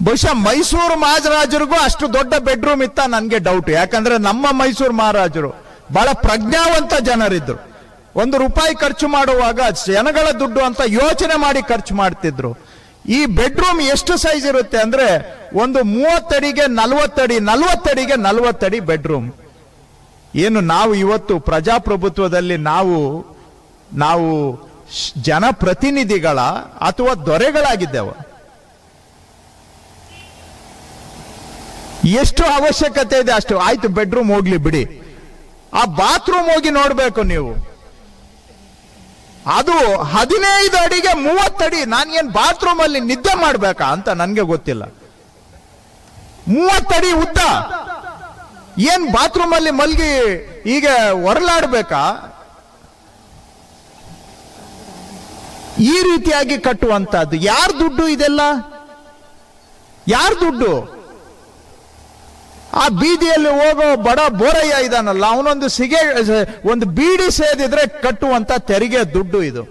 S1: ಬಹುಶಃ ಮೈಸೂರು ಮಹಾರಾಜರಿಗೂ ಅಷ್ಟು ದೊಡ್ಡ ಬೆಡ್ರೂಮ್ ಇತ್ತ ನನ್ಗೆ ಡೌಟ್ ಯಾಕಂದ್ರೆ ನಮ್ಮ ಮೈಸೂರು ಮಹಾರಾಜರು ಬಹಳ ಪ್ರಜ್ಞಾವಂತ ಜನರಿದ್ರು. ಒಂದು ರೂಪಾಯಿ ಖರ್ಚು ಮಾಡುವಾಗ ಜನಗಳ ದುಡ್ಡು ಅಂತ ಯೋಚನೆ ಮಾಡಿ ಖರ್ಚು ಮಾಡ್ತಿದ್ರು. ಈ ಬೆಡ್ರೂಮ್ ಎಷ್ಟು ಸೈಜ್ ಇರುತ್ತೆ ಅಂದ್ರೆ ಒಂದು ಮೂವತ್ತಡಿಗೆ ನಲ್ವತ್ತಡಿ, ನಲ್ವತ್ತಡಿಗೆ ನಲ್ವತ್ತಡಿ ಬೆಡ್ರೂಮ್. ಏನು ನಾವು ಇವತ್ತು ಪ್ರಜಾಪ್ರಭುತ್ವದಲ್ಲಿ ನಾವು ನಾವು ಜನಪ್ರತಿನಿಧಿಗಳ ಅಥವಾ ದೊರೆಗಳಾಗಿದ್ದೇವೆ. ಎಷ್ಟು ಅವಶ್ಯಕತೆ ಇದೆ ಅಷ್ಟು, ಆಯ್ತು ಬೆಡ್ರೂಮ್ ಹೋಗ್ಲಿ ಬಿಡಿ. ಆ ಬಾತ್ರೂಮ್ ಹೋಗಿ ನೋಡ್ಬೇಕು ನೀವು. ಅದು ಹದಿನೈದು ಅಡಿಗೆ ಮೂವತ್ತಡಿ ನಾನು ಏನ್ ಬಾತ್ರೂಮ್ ಅಲ್ಲಿ ನಿದ್ದೆ ಮಾಡ್ಬೇಕಾ ಅಂತ ನನ್ಗೆ ಗೊತ್ತಿಲ್ಲ. ಮೂವತ್ತಡಿ ಉದ್ದ. ಏನ್ ಬಾತ್ರೂಮ್ ಅಲ್ಲಿ ಮಲ್ಗಿ ಈಗ ಹೊರಲಾಡ್ಬೇಕಾ ಈ ರೀತಿಯಾಗಿ ಕಟ್ಟುವಂತಹದ್ದು. ಯಾರ ದುಡ್ಡು ಇದೆಲ್ಲ? ಯಾರ ದುಡ್ಡು? ಆ ಬೀದಿಯಲ್ಲಿ ಹೋಗೋ ಬಡ ಬೋರಯ್ಯ ಇದಾನಲ್ಲ, ಅವನೊಂದು ಸಿಗೆ ಒಂದು ಬೀಡಿ ಸೇದಿದ್ರೆ ಕಟ್ಟುವಂತ ತೆರಿಗೆ ದುಡ್ಡು ಇದು.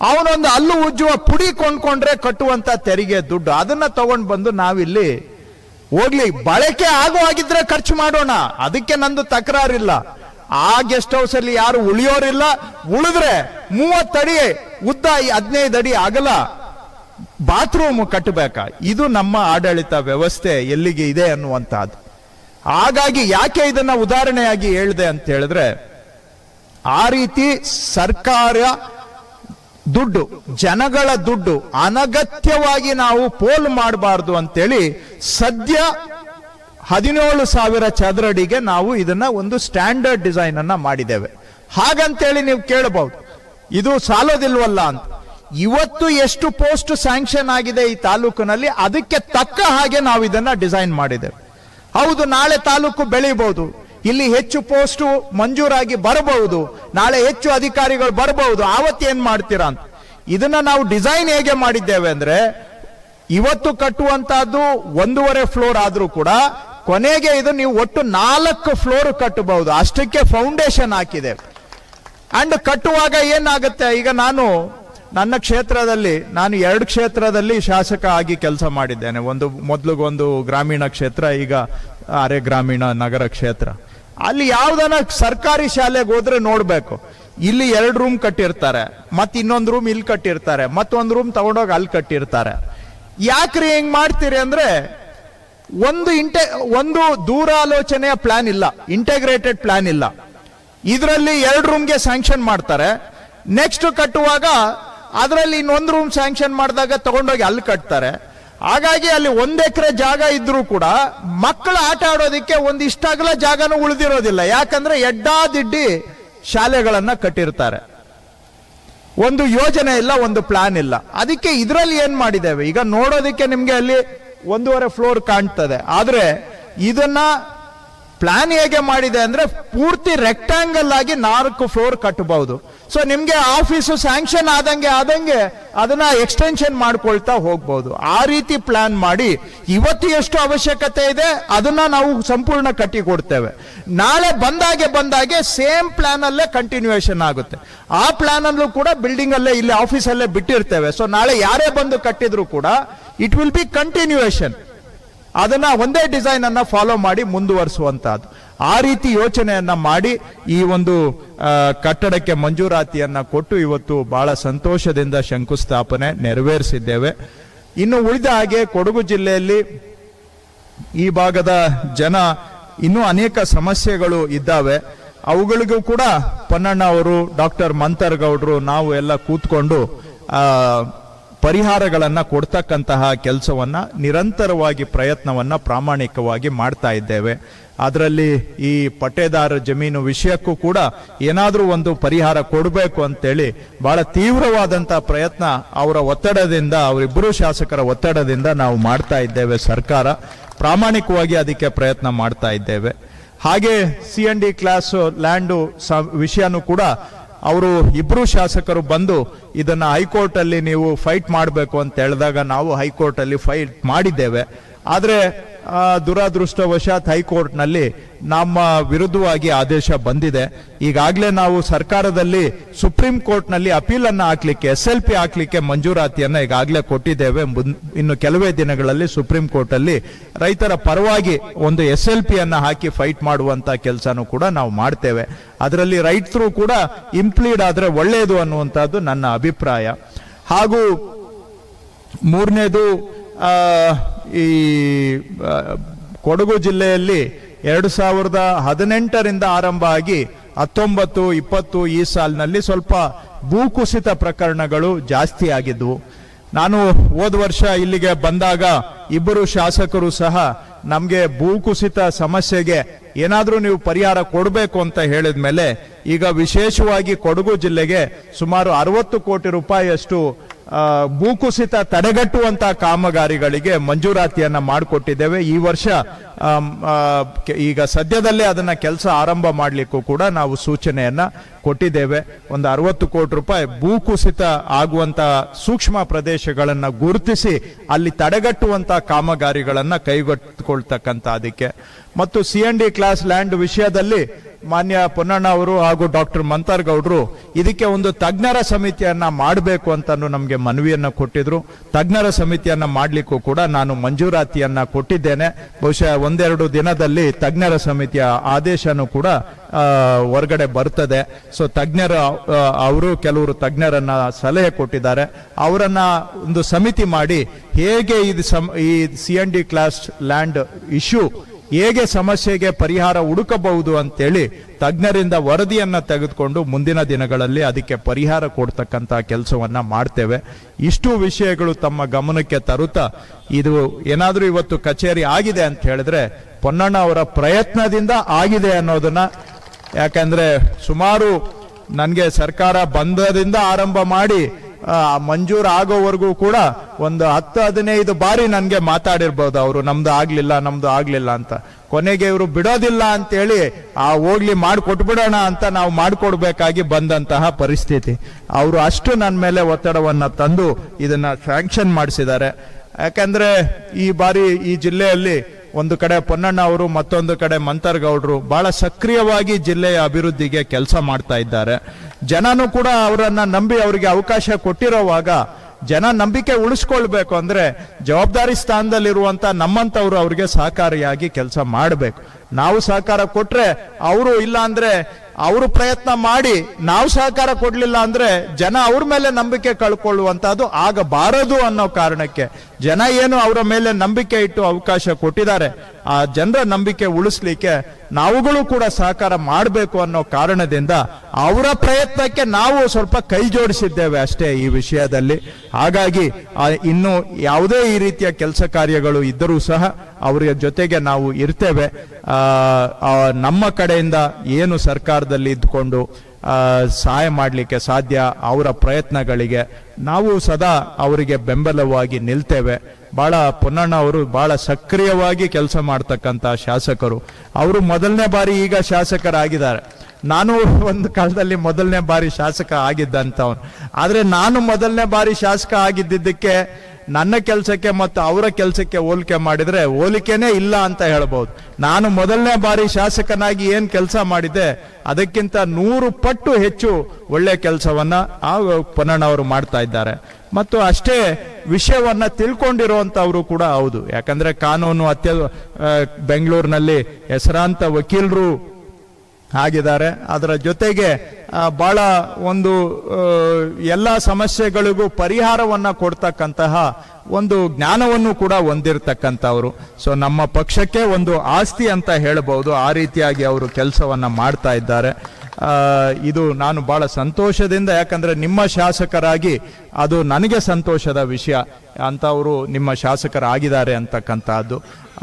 S1: ಅವನೊಂದು ಅಲ್ಲು ಉಜ್ಜುವ ಪುಡಿ ಕೊಂಡ್ಕೊಂಡ್ರೆ ಕಟ್ಟುವಂತ ತೆರಿಗೆ ದುಡ್ಡು. ಅದನ್ನ ತಗೊಂಡ್ ಬಂದು ನಾವಿಲ್ಲಿ ಹೋಗ್ಲಿ, ಬಳಕೆ ಆಗೋ ಆಗಿದ್ರೆ ಖರ್ಚು ಮಾಡೋಣ. ಅದಕ್ಕೆ ನಂದು ತಕರಾರಿಲ್ಲ. ಆ ಗೆಸ್ಟ್ ಹೌಸ್ ಅಲ್ಲಿ ಯಾರು ಉಳಿಯೋರಿಲ್ಲ, ಉಳಿದ್ರೆ ಮೂವತ್ತಡಿ ಉದ್ದ, ಹದಿನೈದು ಅಡಿ ಅಗಲ. ಬಾತ್ರೂಮ್ ಕಟ್ಟಬೇಕಾ? ಇದು ನಮ್ಮ ಆಡಳಿತ ವ್ಯವಸ್ಥೆ ಎಲ್ಲಿಗೆ ಇದೆ ಅನ್ನುವಂತಹದ್ದು ಹಾಗಾಗಿ ಯಾಕೆ ಇದನ್ನ ಉದಾಹರಣೆಯಾಗಿ ಹೇಳಿದೆ ಅಂತ ಹೇಳಿದ್ರೆ, ಆ ರೀತಿ ಸರ್ಕಾರ ದುಡ್ಡು, ಜನಗಳ ದುಡ್ಡು ಅನಗತ್ಯವಾಗಿ ನಾವು ಪೋಲ್ ಮಾಡಬಾರ್ದು ಅಂತೇಳಿ ಸದ್ಯ ಹದಿನೇಳು ಸಾವಿರ ಚದರಡಿಗೆ ನಾವು ಇದನ್ನ ಒಂದು ಸ್ಟ್ಯಾಂಡರ್ಡ್ ಡಿಸೈನ್ ಅನ್ನ ಮಾಡಿದ್ದೇವೆ. ಹಾಗಂತೇಳಿ ನೀವು ಕೇಳಬಹುದು. ಇದು ಸಾಲೋದಿಲ್ವಲ್ಲ ಅಂತ. ಇವತ್ತು ಎಷ್ಟು ಪೋಸ್ಟ್ ಸ್ಯಾಂಕ್ಷನ್ ಆಗಿದೆ ಈ ತಾಲೂಕಿನಲ್ಲಿ, ಅದಕ್ಕೆ ತಕ್ಕ ಹಾಗೆ ನಾವು ಇದನ್ನ ಡಿಸೈನ್ ಮಾಡಿದ್ದೇವೆ. ಹೌದು, ನಾಳೆ ತಾಲೂಕು ಬೆಳಿಬಹುದು. ಇಲ್ಲಿ ಹೆಚ್ಚು ಪೋಸ್ಟ್ ಮಂಜೂರಾಗಿ ಬರಬಹುದು. ನಾಳೆ ಹೆಚ್ಚು ಅಧಿಕಾರಿಗಳು ಬರಬಹುದು. ಆವತ್ತು ಏನ್ ಮಾಡ್ತೀರಾ ಅಂತ. ಇದನ್ನ ನಾವು ಡಿಸೈನ್ ಹೇಗೆ ಮಾಡಿದ್ದೇವೆ ಅಂದ್ರೆ, ಇವತ್ತು ಕಟ್ಟುವಂತಹದ್ದು ಒಂದೂವರೆ ಫ್ಲೋರ್ ಆದ್ರೂ ಕೂಡ, ಕೊನೆಗೆ ಇದು ನೀವು ಒಟ್ಟು ನಾಲ್ಕು ಫ್ಲೋರ್ ಕಟ್ಟಬಹುದು. ಅಷ್ಟಕ್ಕೆ ಫೌಂಡೇಶನ್ ಹಾಕಿದೆ ಅಂಡ್ ಕಟ್ಟುವಾಗ ಏನಾಗುತ್ತೆ? ಈಗ ನಾನು ನನ್ನ ಕ್ಷೇತ್ರದಲ್ಲಿ, ನಾನು ಎರಡು ಕ್ಷೇತ್ರದಲ್ಲಿ ಶಾಸಕ ಆಗಿ ಕೆಲಸ ಮಾಡಿದ್ದೇನೆ. ಒಂದು ಮೊದಲಿಗೊಂದು ಗ್ರಾಮೀಣ ಕ್ಷೇತ್ರ, ಈಗ ಅರೆ ಗ್ರಾಮೀಣ ನಗರ ಕ್ಷೇತ್ರ. ಅಲ್ಲಿ ಯಾವ್ದನ ಸರ್ಕಾರಿ ಶಾಲೆಗೆ ಹೋದ್ರೆ ನೋಡ್ಬೇಕು. ಇಲ್ಲಿ ಎರಡು ರೂಮ್ ಕಟ್ಟಿರ್ತಾರೆ, ಮತ್ತೆ ಇನ್ನೊಂದು ರೂಮ್ ಇಲ್ಲಿ ಕಟ್ಟಿರ್ತಾರೆ ಮತ್ತೊಂದು ರೂಮ್ ತಗೊಂಡೋಗಿ ಅಲ್ಲಿ ಕಟ್ಟಿರ್ತಾರೆ. ಯಾಕ್ರಿ ಹೆಂಗ್ ಮಾಡ್ತೀರಿ ಅಂದ್ರೆ, ಒಂದು ಇಂಟೆ, ಒಂದು ದೂರ ಆಲೋಚನೆಯ ಪ್ಲಾನ್ ಇಲ್ಲ ಇಂಟಗ್ರೇಟೆಡ್ ಪ್ಲಾನ್ ಇಲ್ಲ. ಇದರಲ್ಲಿ ಎರಡು ರೂಮ್ಗೆ ಸ್ಯಾಂಕ್ಷನ್ ಮಾಡ್ತಾರೆ. ನೆಕ್ಸ್ಟ್ ಕಟ್ಟುವಾಗ ಅದರಲ್ಲಿ ಇನ್ನೊಂದು ರೂಮ್ ಸ್ಯಾಂಕ್ಷನ್ ಮಾಡಿದಾಗ ತಗೊಂಡೋಗಿ ಅಲ್ಲಿ ಕಟ್ತಾರೆ. ಹಾಗಾಗಿ ಅಲ್ಲಿ ಒಂದ್ ಎಕರೆ ಜಾಗ ಇದ್ರೂ ಕೂಡ ಮಕ್ಕಳು ಆಟ ಆಡೋದಕ್ಕೆ ಒಂದಿಷ್ಟಾಗಲ ಜಾಗನೂ ಉಳಿದಿರೋದಿಲ್ಲ. ಯಾಕಂದ್ರೆ ಎಡ್ಡಾದಿಡ್ಡಿ ಶಾಲೆಗಳನ್ನ ಕಟ್ಟಿರ್ತಾರೆ. ಒಂದು ಯೋಜನೆ ಇಲ್ಲ, ಒಂದು ಪ್ಲಾನ್ ಇಲ್ಲ. ಅದಕ್ಕೆ ಇದರಲ್ಲಿ ಏನ್ ಮಾಡಿದ್ದೇವೆ? ಈಗ ನೋಡೋದಕ್ಕೆ ನಿಮ್ಗೆ ಅಲ್ಲಿ ಒಂದೂವರೆ ಫ್ಲೋರ್ ಕಾಣ್ತದೆ. ಆದ್ರೆ ಇದನ್ನ ಪ್ಲಾನ್ ಹೇಗೆ ಮಾಡಿದೆ ಅಂದ್ರೆ ಪೂರ್ತಿ ರೆಕ್ಟಾಂಗಲ್ ಆಗಿ ನಾಲ್ಕು ಫ್ಲೋರ್ ಕಟ್ಟಬಹುದು. ಸೊ ನಿಮ್ಗೆ ಆಫೀಸು ಸ್ಯಾಂಕ್ಷನ್ ಆದಂಗೆ ಆದಂಗೆ ಅದನ್ನ ಎಕ್ಸ್ಟೆನ್ಷನ್ ಮಾಡ್ಕೊಳ್ತಾ ಹೋಗ್ಬಹುದು. ಆ ರೀತಿ ಪ್ಲಾನ್ ಮಾಡಿ ಇವತ್ತು ಎಷ್ಟು ಅವಶ್ಯಕತೆ ಇದೆ, ಅದನ್ನ ನಾವು ಸಂಪೂರ್ಣ ಕಟ್ಟಿ ಕೊಡ್ತೇವೆ. ನಾಳೆ ಬಂದಾಗೆ ಬಂದಾಗೆ ಸೇಮ್ ಪ್ಲಾನ್ ಅಲ್ಲೇ ಕಂಟಿನ್ಯೂಯೇಷನ್ ಆಗುತ್ತೆ. ಆ ಪ್ಲಾನ್ ಅಲ್ಲೂ ಕೂಡ ಬಿಲ್ಡಿಂಗ್ ಅಲ್ಲೇ ಇಲ್ಲಿ ಆಫೀಸ್ ಅಲ್ಲೇ ಬಿಟ್ಟಿರ್ತೇವೆ. ಸೊ ನಾಳೆ ಯಾರೇ ಬಂದು ಕಟ್ಟಿದ್ರು ಕೂಡ ಇಟ್ ವಿಲ್ ಬಿ ಕಂಟಿನ್ಯೂಯೇಷನ್ ಅದನ್ನ ಒಂದೇ ಡಿಸೈನ್ ಅನ್ನ ಫಾಲೋ ಮಾಡಿ ಮುಂದುವರಿಸುವಂತಹದ್ದು. ಆ ರೀತಿ ಯೋಚನೆಯನ್ನ ಮಾಡಿ ಈ ಒಂದು ಕಟ್ಟಡಕ್ಕೆ ಮಂಜೂರಾತಿಯನ್ನ ಕೊಟ್ಟು ಇವತ್ತು ಬಹಳ ಸಂತೋಷದಿಂದ ಶಂಕುಸ್ಥಾಪನೆ ನೆರವೇರಿಸಿದ್ದೇವೆ. ಇನ್ನು ಉಳಿದ ಹಾಗೆ ಕೊಡಗು ಜಿಲ್ಲೆಯಲ್ಲಿ ಈ ಭಾಗದ ಜನ ಇನ್ನೂ ಅನೇಕ ಸಮಸ್ಯೆಗಳು ಇದ್ದಾವೆ. ಅವುಗಳಿಗೂ ಕೂಡ ಪೊನ್ನಣ್ಣ ಅವರು, ಡಾಕ್ಟರ್ ಮಂತರ್ಗೌಡರು, ನಾವು ಎಲ್ಲ ಕೂತ್ಕೊಂಡು ಪರಿಹಾರಗಳನ್ನ ಕೊಡ್ತಕ್ಕಂತಹ ಕೆಲಸವನ್ನ ನಿರಂತರವಾಗಿ ಪ್ರಯತ್ನವನ್ನ ಪ್ರಾಮಾಣಿಕವಾಗಿ ಮಾಡ್ತಾ ಇದ್ದೇವೆ. ಅದರಲ್ಲಿ ಈ ಪಟ್ಟೇದಾರ ಜಮೀನು ವಿಷಯಕ್ಕೂ ಕೂಡ ಏನಾದರೂ ಒಂದು ಪರಿಹಾರ ಕೊಡಬೇಕು ಅಂತೇಳಿ ಬಹಳ ತೀವ್ರವಾದಂಥ ಪ್ರಯತ್ನ ಅವರ ಒತ್ತಡದಿಂದ, ಅವರಿಬ್ಬರು ಶಾಸಕರ ಒತ್ತಡದಿಂದ ನಾವು ಮಾಡ್ತಾ ಇದ್ದೇವೆ ಸರ್ಕಾರ. ಪ್ರಾಮಾಣಿಕವಾಗಿ ಅದಕ್ಕೆ ಪ್ರಯತ್ನ ಮಾಡ್ತಾ ಇದ್ದೇವೆ. ಹಾಗೆ C N D class, land ವಿಷಯನೂ ಕೂಡ ಅವರು ಇಬ್ಬರು ಶಾಸಕರು ಬಂದು ಇದನ್ನ ಹೈಕೋರ್ಟ್ ಅಲ್ಲಿ ನೀವು ಫೈಟ್ ಮಾಡಬೇಕು ಅಂತ ಹೇಳಿದಾಗ ನಾವು ಹೈಕೋರ್ಟ್ ಅಲ್ಲಿ ಫೈಟ್ ಮಾಡಿದ್ದೇವೆ. ಆದ್ರೆ ದುರಾದೃಷ್ಟವಶಾತ್ ಹೈಕೋರ್ಟ್ನಲ್ಲಿ ನಮ್ಮ ವಿರುದ್ಧವಾಗಿ ಆದೇಶ ಬಂದಿದೆ. ಈಗಾಗಲೇ ನಾವು ಸರ್ಕಾರದಲ್ಲಿ ಸುಪ್ರೀಂ ಕೋರ್ಟ್ನಲ್ಲಿ ಅಪೀಲನ್ನು ಹಾಕ್ಲಿಕ್ಕೆ ಎಸ್ ಎಲ್ ಪಿ ಹಾಕ್ಲಿಕ್ಕೆ ಮಂಜೂರಾತಿಯನ್ನು ಈಗಾಗಲೇ ಕೊಟ್ಟಿದ್ದೇವೆ. ಇನ್ನು ಕೆಲವೇ ದಿನಗಳಲ್ಲಿ ಸುಪ್ರೀಂ ಕೋರ್ಟಲ್ಲಿ ರೈತರ ಪರವಾಗಿ ಒಂದು ಎಸ್ ಎಲ್ ಪಿಯನ್ನು ಹಾಕಿ ಫೈಟ್ ಮಾಡುವಂತ ಕೆಲಸನೂ ಕೂಡ ನಾವು ಮಾಡ್ತೇವೆ. ಅದರಲ್ಲಿ ರೈತರು ಕೂಡ ಇಂಪ್ಲೀಡ್ ಆದರೆ ಒಳ್ಳೆಯದು ಅನ್ನುವಂಥದ್ದು ನನ್ನ ಅಭಿಪ್ರಾಯ. ಹಾಗೂ ಮೂರನೇದು ಈ ಕೊಡಗು ಜಿಲ್ಲೆಯಲ್ಲಿ ಎರಡು ಸಾವಿರದ ಹದಿನೆಂಟರಿಂದ ಆರಂಭ ಆಗಿ ಹತ್ತೊಂಬತ್ತು, ಇಪ್ಪತ್ತು ಈ ಸಾಲಿನಲ್ಲಿ ಸ್ವಲ್ಪ ಭೂಕುಸಿತ ಪ್ರಕರಣಗಳು ಜಾಸ್ತಿ ಆಗಿದ್ದವು ನಾನು ಹೋದ ವರ್ಷ ಇಲ್ಲಿಗೆ ಬಂದಾಗ ಇಬ್ಬರು ಶಾಸಕರು ಸಹ ನಮಗೆ ಭೂಕುಸಿತ ಸಮಸ್ಯೆಗೆ ಏನಾದರೂ ನೀವು ಪರಿಹಾರ ಕೊಡಬೇಕು ಅಂತ ಹೇಳಿದ ಮೇಲೆ ಈಗ ವಿಶೇಷವಾಗಿ ಕೊಡಗು ಜಿಲ್ಲೆಗೆ ಸುಮಾರು ಅರವತ್ತು ಕೋಟಿ ರೂಪಾಯಿಯಷ್ಟು ಭೂಕುಸಿತ ತಡೆಗಟ್ಟುವಂತಹ ಕಾಮಗಾರಿಗಳಿಗೆ ಮಂಜೂರಾತಿಯನ್ನ ಮಾಡಿಕೊಟ್ಟಿದ್ದೇವೆ. ಈ ವರ್ಷ ಈಗ ಸದ್ಯದಲ್ಲೇ ಅದನ್ನ ಕೆಲಸ ಆರಂಭ ಮಾಡಲಿಕ್ಕೂ ಕೂಡ ನಾವು ಸೂಚನೆಯನ್ನ ಕೊಟ್ಟಿದ್ದೇವೆ. ಒಂದು ಅರವತ್ತು ಕೋಟಿ ರೂಪಾಯಿ ಭೂಕುಸಿತ ಆಗುವಂತ ಸೂಕ್ಷ್ಮ ಪ್ರದೇಶಗಳನ್ನು ಗುರುತಿಸಿ ಅಲ್ಲಿ ತಡೆಗಟ್ಟುವಂತ ಕಾಮಗಾರಿಗಳನ್ನು ಕೈಗೊಳ್ತಕ್ಕಂತ ಅದಕ್ಕೆ. ಮತ್ತು C N D class land ವಿಷಯದಲ್ಲಿ ಮಾನ್ಯ ಪೊನ್ನಣ್ಣ ಅವರು ಹಾಗೂ ಡಾಕ್ಟರ್ ಮಂತರ್ ಗೌಡ್ರು ಇದಕ್ಕೆ ಒಂದು ತಜ್ಞರ ಸಮಿತಿಯನ್ನ ಮಾಡಬೇಕು ಅಂತಲೂ ನಮಗೆ ಮನವಿಯನ್ನ ಕೊಟ್ಟಿದ್ರು. ತಜ್ಞರ ಸಮಿತಿಯನ್ನ ಮಾಡಲಿಕ್ಕೂ ಕೂಡ ನಾನು ಮಂಜೂರಾತಿಯನ್ನು ಕೊಟ್ಟಿದ್ದೇನೆ. ಬಹುಶಃ ಒಂದೆರಡು ದಿನದಲ್ಲಿ ತಜ್ಞರ ಸಮಿತಿಯ ಆದೇಶನೂ ಕೂಡ ಹೊರಗಡೆ ಬರ್ತದೆ. ಸೊ ತಜ್ಞರ ಅವರು ಕೆಲವರು ತಜ್ಞರನ್ನ ಸಲಹೆ ಕೊಟ್ಟಿದ್ದಾರೆ. ಅವರನ್ನ ಒಂದು ಸಮಿತಿ ಮಾಡಿ ಹೇಗೆ ಇದು ಸಮ್- ಈ C N D class land issue ಹೇಗೆ ಸಮಸ್ಯೆಗೆ ಪರಿಹಾರ ಹುಡುಕಬಹುದು ಅಂತೇಳಿ ತಜ್ಞರಿಂದ ವರದಿಯನ್ನು ತೆಗೆದುಕೊಂಡು ಮುಂದಿನ ದಿನಗಳಲ್ಲಿ ಅದಕ್ಕೆ ಪರಿಹಾರ ಕೊಡ್ತಕ್ಕಂಥ ಕೆಲಸವನ್ನು ಮಾಡ್ತೇವೆ. ಇಷ್ಟು ವಿಷಯಗಳು ತಮ್ಮ ಗಮನಕ್ಕೆ ತರುತ್ತಾ ಇದು ಏನಾದರೂ ಇವತ್ತು ಕಚೇರಿ ಆಗಿದೆ ಅಂತ ಹೇಳಿದ್ರೆ ಪೊನ್ನಣ್ಣ ಅವರ ಪ್ರಯತ್ನದಿಂದ ಆಗಿದೆ ಅನ್ನೋದನ್ನ, ಯಾಕಂದ್ರೆ ಸುಮಾರು ನನಗೆ ಸರ್ಕಾರ ಬಂದದಿಂದ ಆರಂಭ ಮಾಡಿ ಮಂಜೂರು ಆಗೋವರೆಗೂ ಕೂಡ ಒಂದು ಹತ್ತು, ಹದಿನೈದು ಬಾರಿ ನನಗೆ ಮಾತಾಡಿರ್ಬೋದು ಅವರು, ನಮ್ದು ಆಗ್ಲಿಲ್ಲ ನಮ್ದು ಆಗ್ಲಿಲ್ಲ ಅಂತ. ಕೊನೆಗೆ ಇವರು ಬಿಡೋದಿಲ್ಲ ಅಂತೇಳಿ, ಆ, ಹೋಗ್ಲಿ ಮಾಡಿಕೊಟ್ಬಿಡೋಣ ಅಂತ ನಾವು ಮಾಡಿಕೊಡ್ಬೇಕಾಗಿ ಬಂದಂತಹ ಪರಿಸ್ಥಿತಿ. ಅವರು ಅಷ್ಟು ನನ್ನ ಮೇಲೆ ಒತ್ತಡವನ್ನು ತಂದು ಇದನ್ನ ಸ್ಯಾಂಕ್ಷನ್ ಮಾಡಿಸಿದ್ದಾರೆ. ಯಾಕಂದ್ರೆ ಈ ಬಾರಿ ಈ ಜಿಲ್ಲೆಯಲ್ಲಿ ಒಂದು ಕಡೆ ಪೊನ್ನಣ್ಣ ಅವರು, ಮತ್ತೊಂದು ಕಡೆ ಮಂತರ್ಗೌಡರು ಬಹಳ ಸಕ್ರಿಯವಾಗಿ ಜಿಲ್ಲೆಯ ಅಭಿವೃದ್ಧಿಗೆ ಕೆಲಸ ಮಾಡ್ತಾ ಇದ್ದಾರೆ. ಜನನು ಕೂಡ ಅವರನ್ನ ನಂಬಿ ಅವರಿಗೆ ಅವಕಾಶ ಕೊಟ್ಟಿರೋವಾಗ ಜನ ನಂಬಿಕೆ ಉಳಿಸ್ಕೊಳ್ಬೇಕು ಅಂದ್ರೆ ಜವಾಬ್ದಾರಿ ಸ್ಥಾನದಲ್ಲಿರುವಂತ ನಮ್ಮಂತವ್ರು ಅವ್ರಿಗೆ ಸಹಕಾರಿಯಾಗಿ ಕೆಲಸ ಮಾಡಬೇಕು. ನಾವು ಸಹಕಾರ ಕೊಟ್ರೆ ಅವರು ಇಲ್ಲ ಅಂದ್ರೆ ಅವರು ಪ್ರಯತ್ನ ಮಾಡಿ ನಾವು ಸಹಕಾರ ಕೊಡ್ಲಿಲ್ಲ ಅಂದ್ರೆ ಜನ ಅವ್ರ ಮೇಲೆ ನಂಬಿಕೆ ಕಳ್ಕೊಳ್ಳುವಂತಹದ್ದು ಆಗಬಾರದು ಅನ್ನೋ ಕಾರಣಕ್ಕೆ ಜನ ಏನು ಅವರ ಮೇಲೆ ನಂಬಿಕೆ ಇಟ್ಟು ಅವಕಾಶ ಕೊಟ್ಟಿದ್ದಾರೆ. ಆ ಜನರ ನಂಬಿಕೆ ಉಳಿಸ್ಲಿಕ್ಕೆ ನಾವುಗಳು ಕೂಡ ಸಹಕಾರ ಮಾಡಬೇಕು ಅನ್ನೋ ಕಾರಣದಿಂದ ಅವರ ಪ್ರಯತ್ನಕ್ಕೆ ನಾವು ಸ್ವಲ್ಪ ಕೈ ಜೋಡಿಸಿದ್ದೇವೆ ಅಷ್ಟೇ ಈ ವಿಷಯದಲ್ಲಿ. ಹಾಗಾಗಿ ಇನ್ನು ಯಾವುದೇ ಈ ರೀತಿಯ ಕೆಲಸ ಕಾರ್ಯಗಳು ಇದ್ದರೂ ಸಹ ಅವರ ಜೊತೆಗೆ ನಾವು ಇರ್ತೇವೆ. ನಮ್ಮ ಕಡೆಯಿಂದ ಏನು ಸರ್ಕಾರದಲ್ಲಿ ಇದ್ಕೊಂಡು ಸಹಾಯ ಮಾಡಲಿಕ್ಕೆ ಸಾಧ್ಯ ಅವರ ಪ್ರಯತ್ನಗಳಿಗೆ ನಾವು ಸದಾ ಅವರಿಗೆ ಬೆಂಬಲವಾಗಿ ನಿಲ್ತೇವೆ. ಬಹಳ ಪೊನ್ನಣ್ಣ ಅವರು ಬಹಳ ಸಕ್ರಿಯವಾಗಿ ಕೆಲಸ ಮಾಡ್ತಕ್ಕಂಥ ಶಾಸಕರು. ಅವರು ಮೊದಲನೇ ಬಾರಿ ಈಗ ಶಾಸಕರಾಗಿದ್ದಾರೆ. ನಾನು ಒಂದು ಕಾಲದಲ್ಲಿ ಮೊದಲನೇ ಬಾರಿ ಶಾಸಕ ಆಗಿದ್ದಂಥವನು. ಆದರೆ ನಾನು ಮೊದಲನೇ ಬಾರಿ ಶಾಸಕ ಆಗಿದ್ದಿದ್ದಕ್ಕೆ ನನ್ನ ಕೆಲಸಕ್ಕೆ ಮತ್ತು ಅವರ ಕೆಲಸಕ್ಕೆ ಹೋಲಿಕೆ ಮಾಡಿದರೆ ಹೋಲಿಕೆನೇ ಇಲ್ಲ ಅಂತ ಹೇಳ್ಬೋದು. ನಾನು ಮೊದಲನೇ ಬಾರಿ ಶಾಸಕನಾಗಿ ಏನು ಕೆಲಸ ಮಾಡಿದ್ದೆ, ಅದಕ್ಕಿಂತ ನೂರು ಪಟ್ಟು ಹೆಚ್ಚು ಒಳ್ಳೆ ಕೆಲಸವನ್ನ ಆ ಪೊನ್ನಣ್ಣವರು ಮಾಡ್ತಾ ಇದ್ದಾರೆ. ಮತ್ತು ಅಷ್ಟೇ ವಿಷಯವನ್ನು ತಿಳ್ಕೊಂಡಿರುವಂಥವರು ಕೂಡ ಹೌದು. ಯಾಕಂದರೆ ಕಾನೂನು ಅತ್ಯ ಬೆಂಗಳೂರಿನಲ್ಲಿ ಹೆಸರಾಂತ ವಕೀಲರು ಆಗಿದ್ದಾರೆ. ಅದರ ಜೊತೆಗೆ ಭಾಳ ಒಂದು ಎಲ್ಲ ಸಮಸ್ಯೆಗಳಿಗೂ ಪರಿಹಾರವನ್ನು ಕೊಡ್ತಕ್ಕಂತಹ ಒಂದು ಜ್ಞಾನವನ್ನು ಕೂಡ ಹೊಂದಿರತಕ್ಕಂಥವ್ರು. ಸೊ ನಮ್ಮ ಪಕ್ಷಕ್ಕೆ ಒಂದು ಆಸ್ತಿ ಅಂತ ಹೇಳಬಹುದು ಆ ರೀತಿಯಾಗಿ ಅವರು ಕೆಲಸವನ್ನು ಮಾಡ್ತಾ ಇದ್ದಾರೆ. ಇದು ನಾನು ಬಹಳ ಸಂತೋಷದಿಂದ, ಯಾಕಂದ್ರೆ ನಿಮ್ಮ ಶಾಸಕರಾಗಿ ಅದು ನನಗೆ ಸಂತೋಷದ ವಿಷಯ. ಅಂಥವರು ನಿಮ್ಮ ಶಾಸಕರಾಗಿದ್ದಾರೆ ಅಂತಕ್ಕಂಥದ್ದು.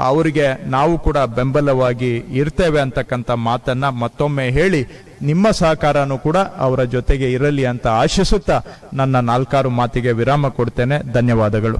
S1: ಅವರಿಗೆ ನಾವು ಕೂಡ ಬೆಂಬಲವಾಗಿ ಇರ್ತೇವೆ ಅಂತಕ್ಕಂಥ ಮಾತನ್ನು ಮತ್ತೊಮ್ಮೆ ಹೇಳಿ, ನಿಮ್ಮ ಸಹಕಾರನೂ ಕೂಡ ಅವರ ಜೊತೆಗೆ ಇರಲಿ ಅಂತ ಆಶಿಸುತ್ತಾ ನನ್ನ ನಾಲ್ಕಾರು ಮಾತಿಗೆ ವಿರಾಮ ಕೊಡ್ತೇನೆ. ಧನ್ಯವಾದಗಳು.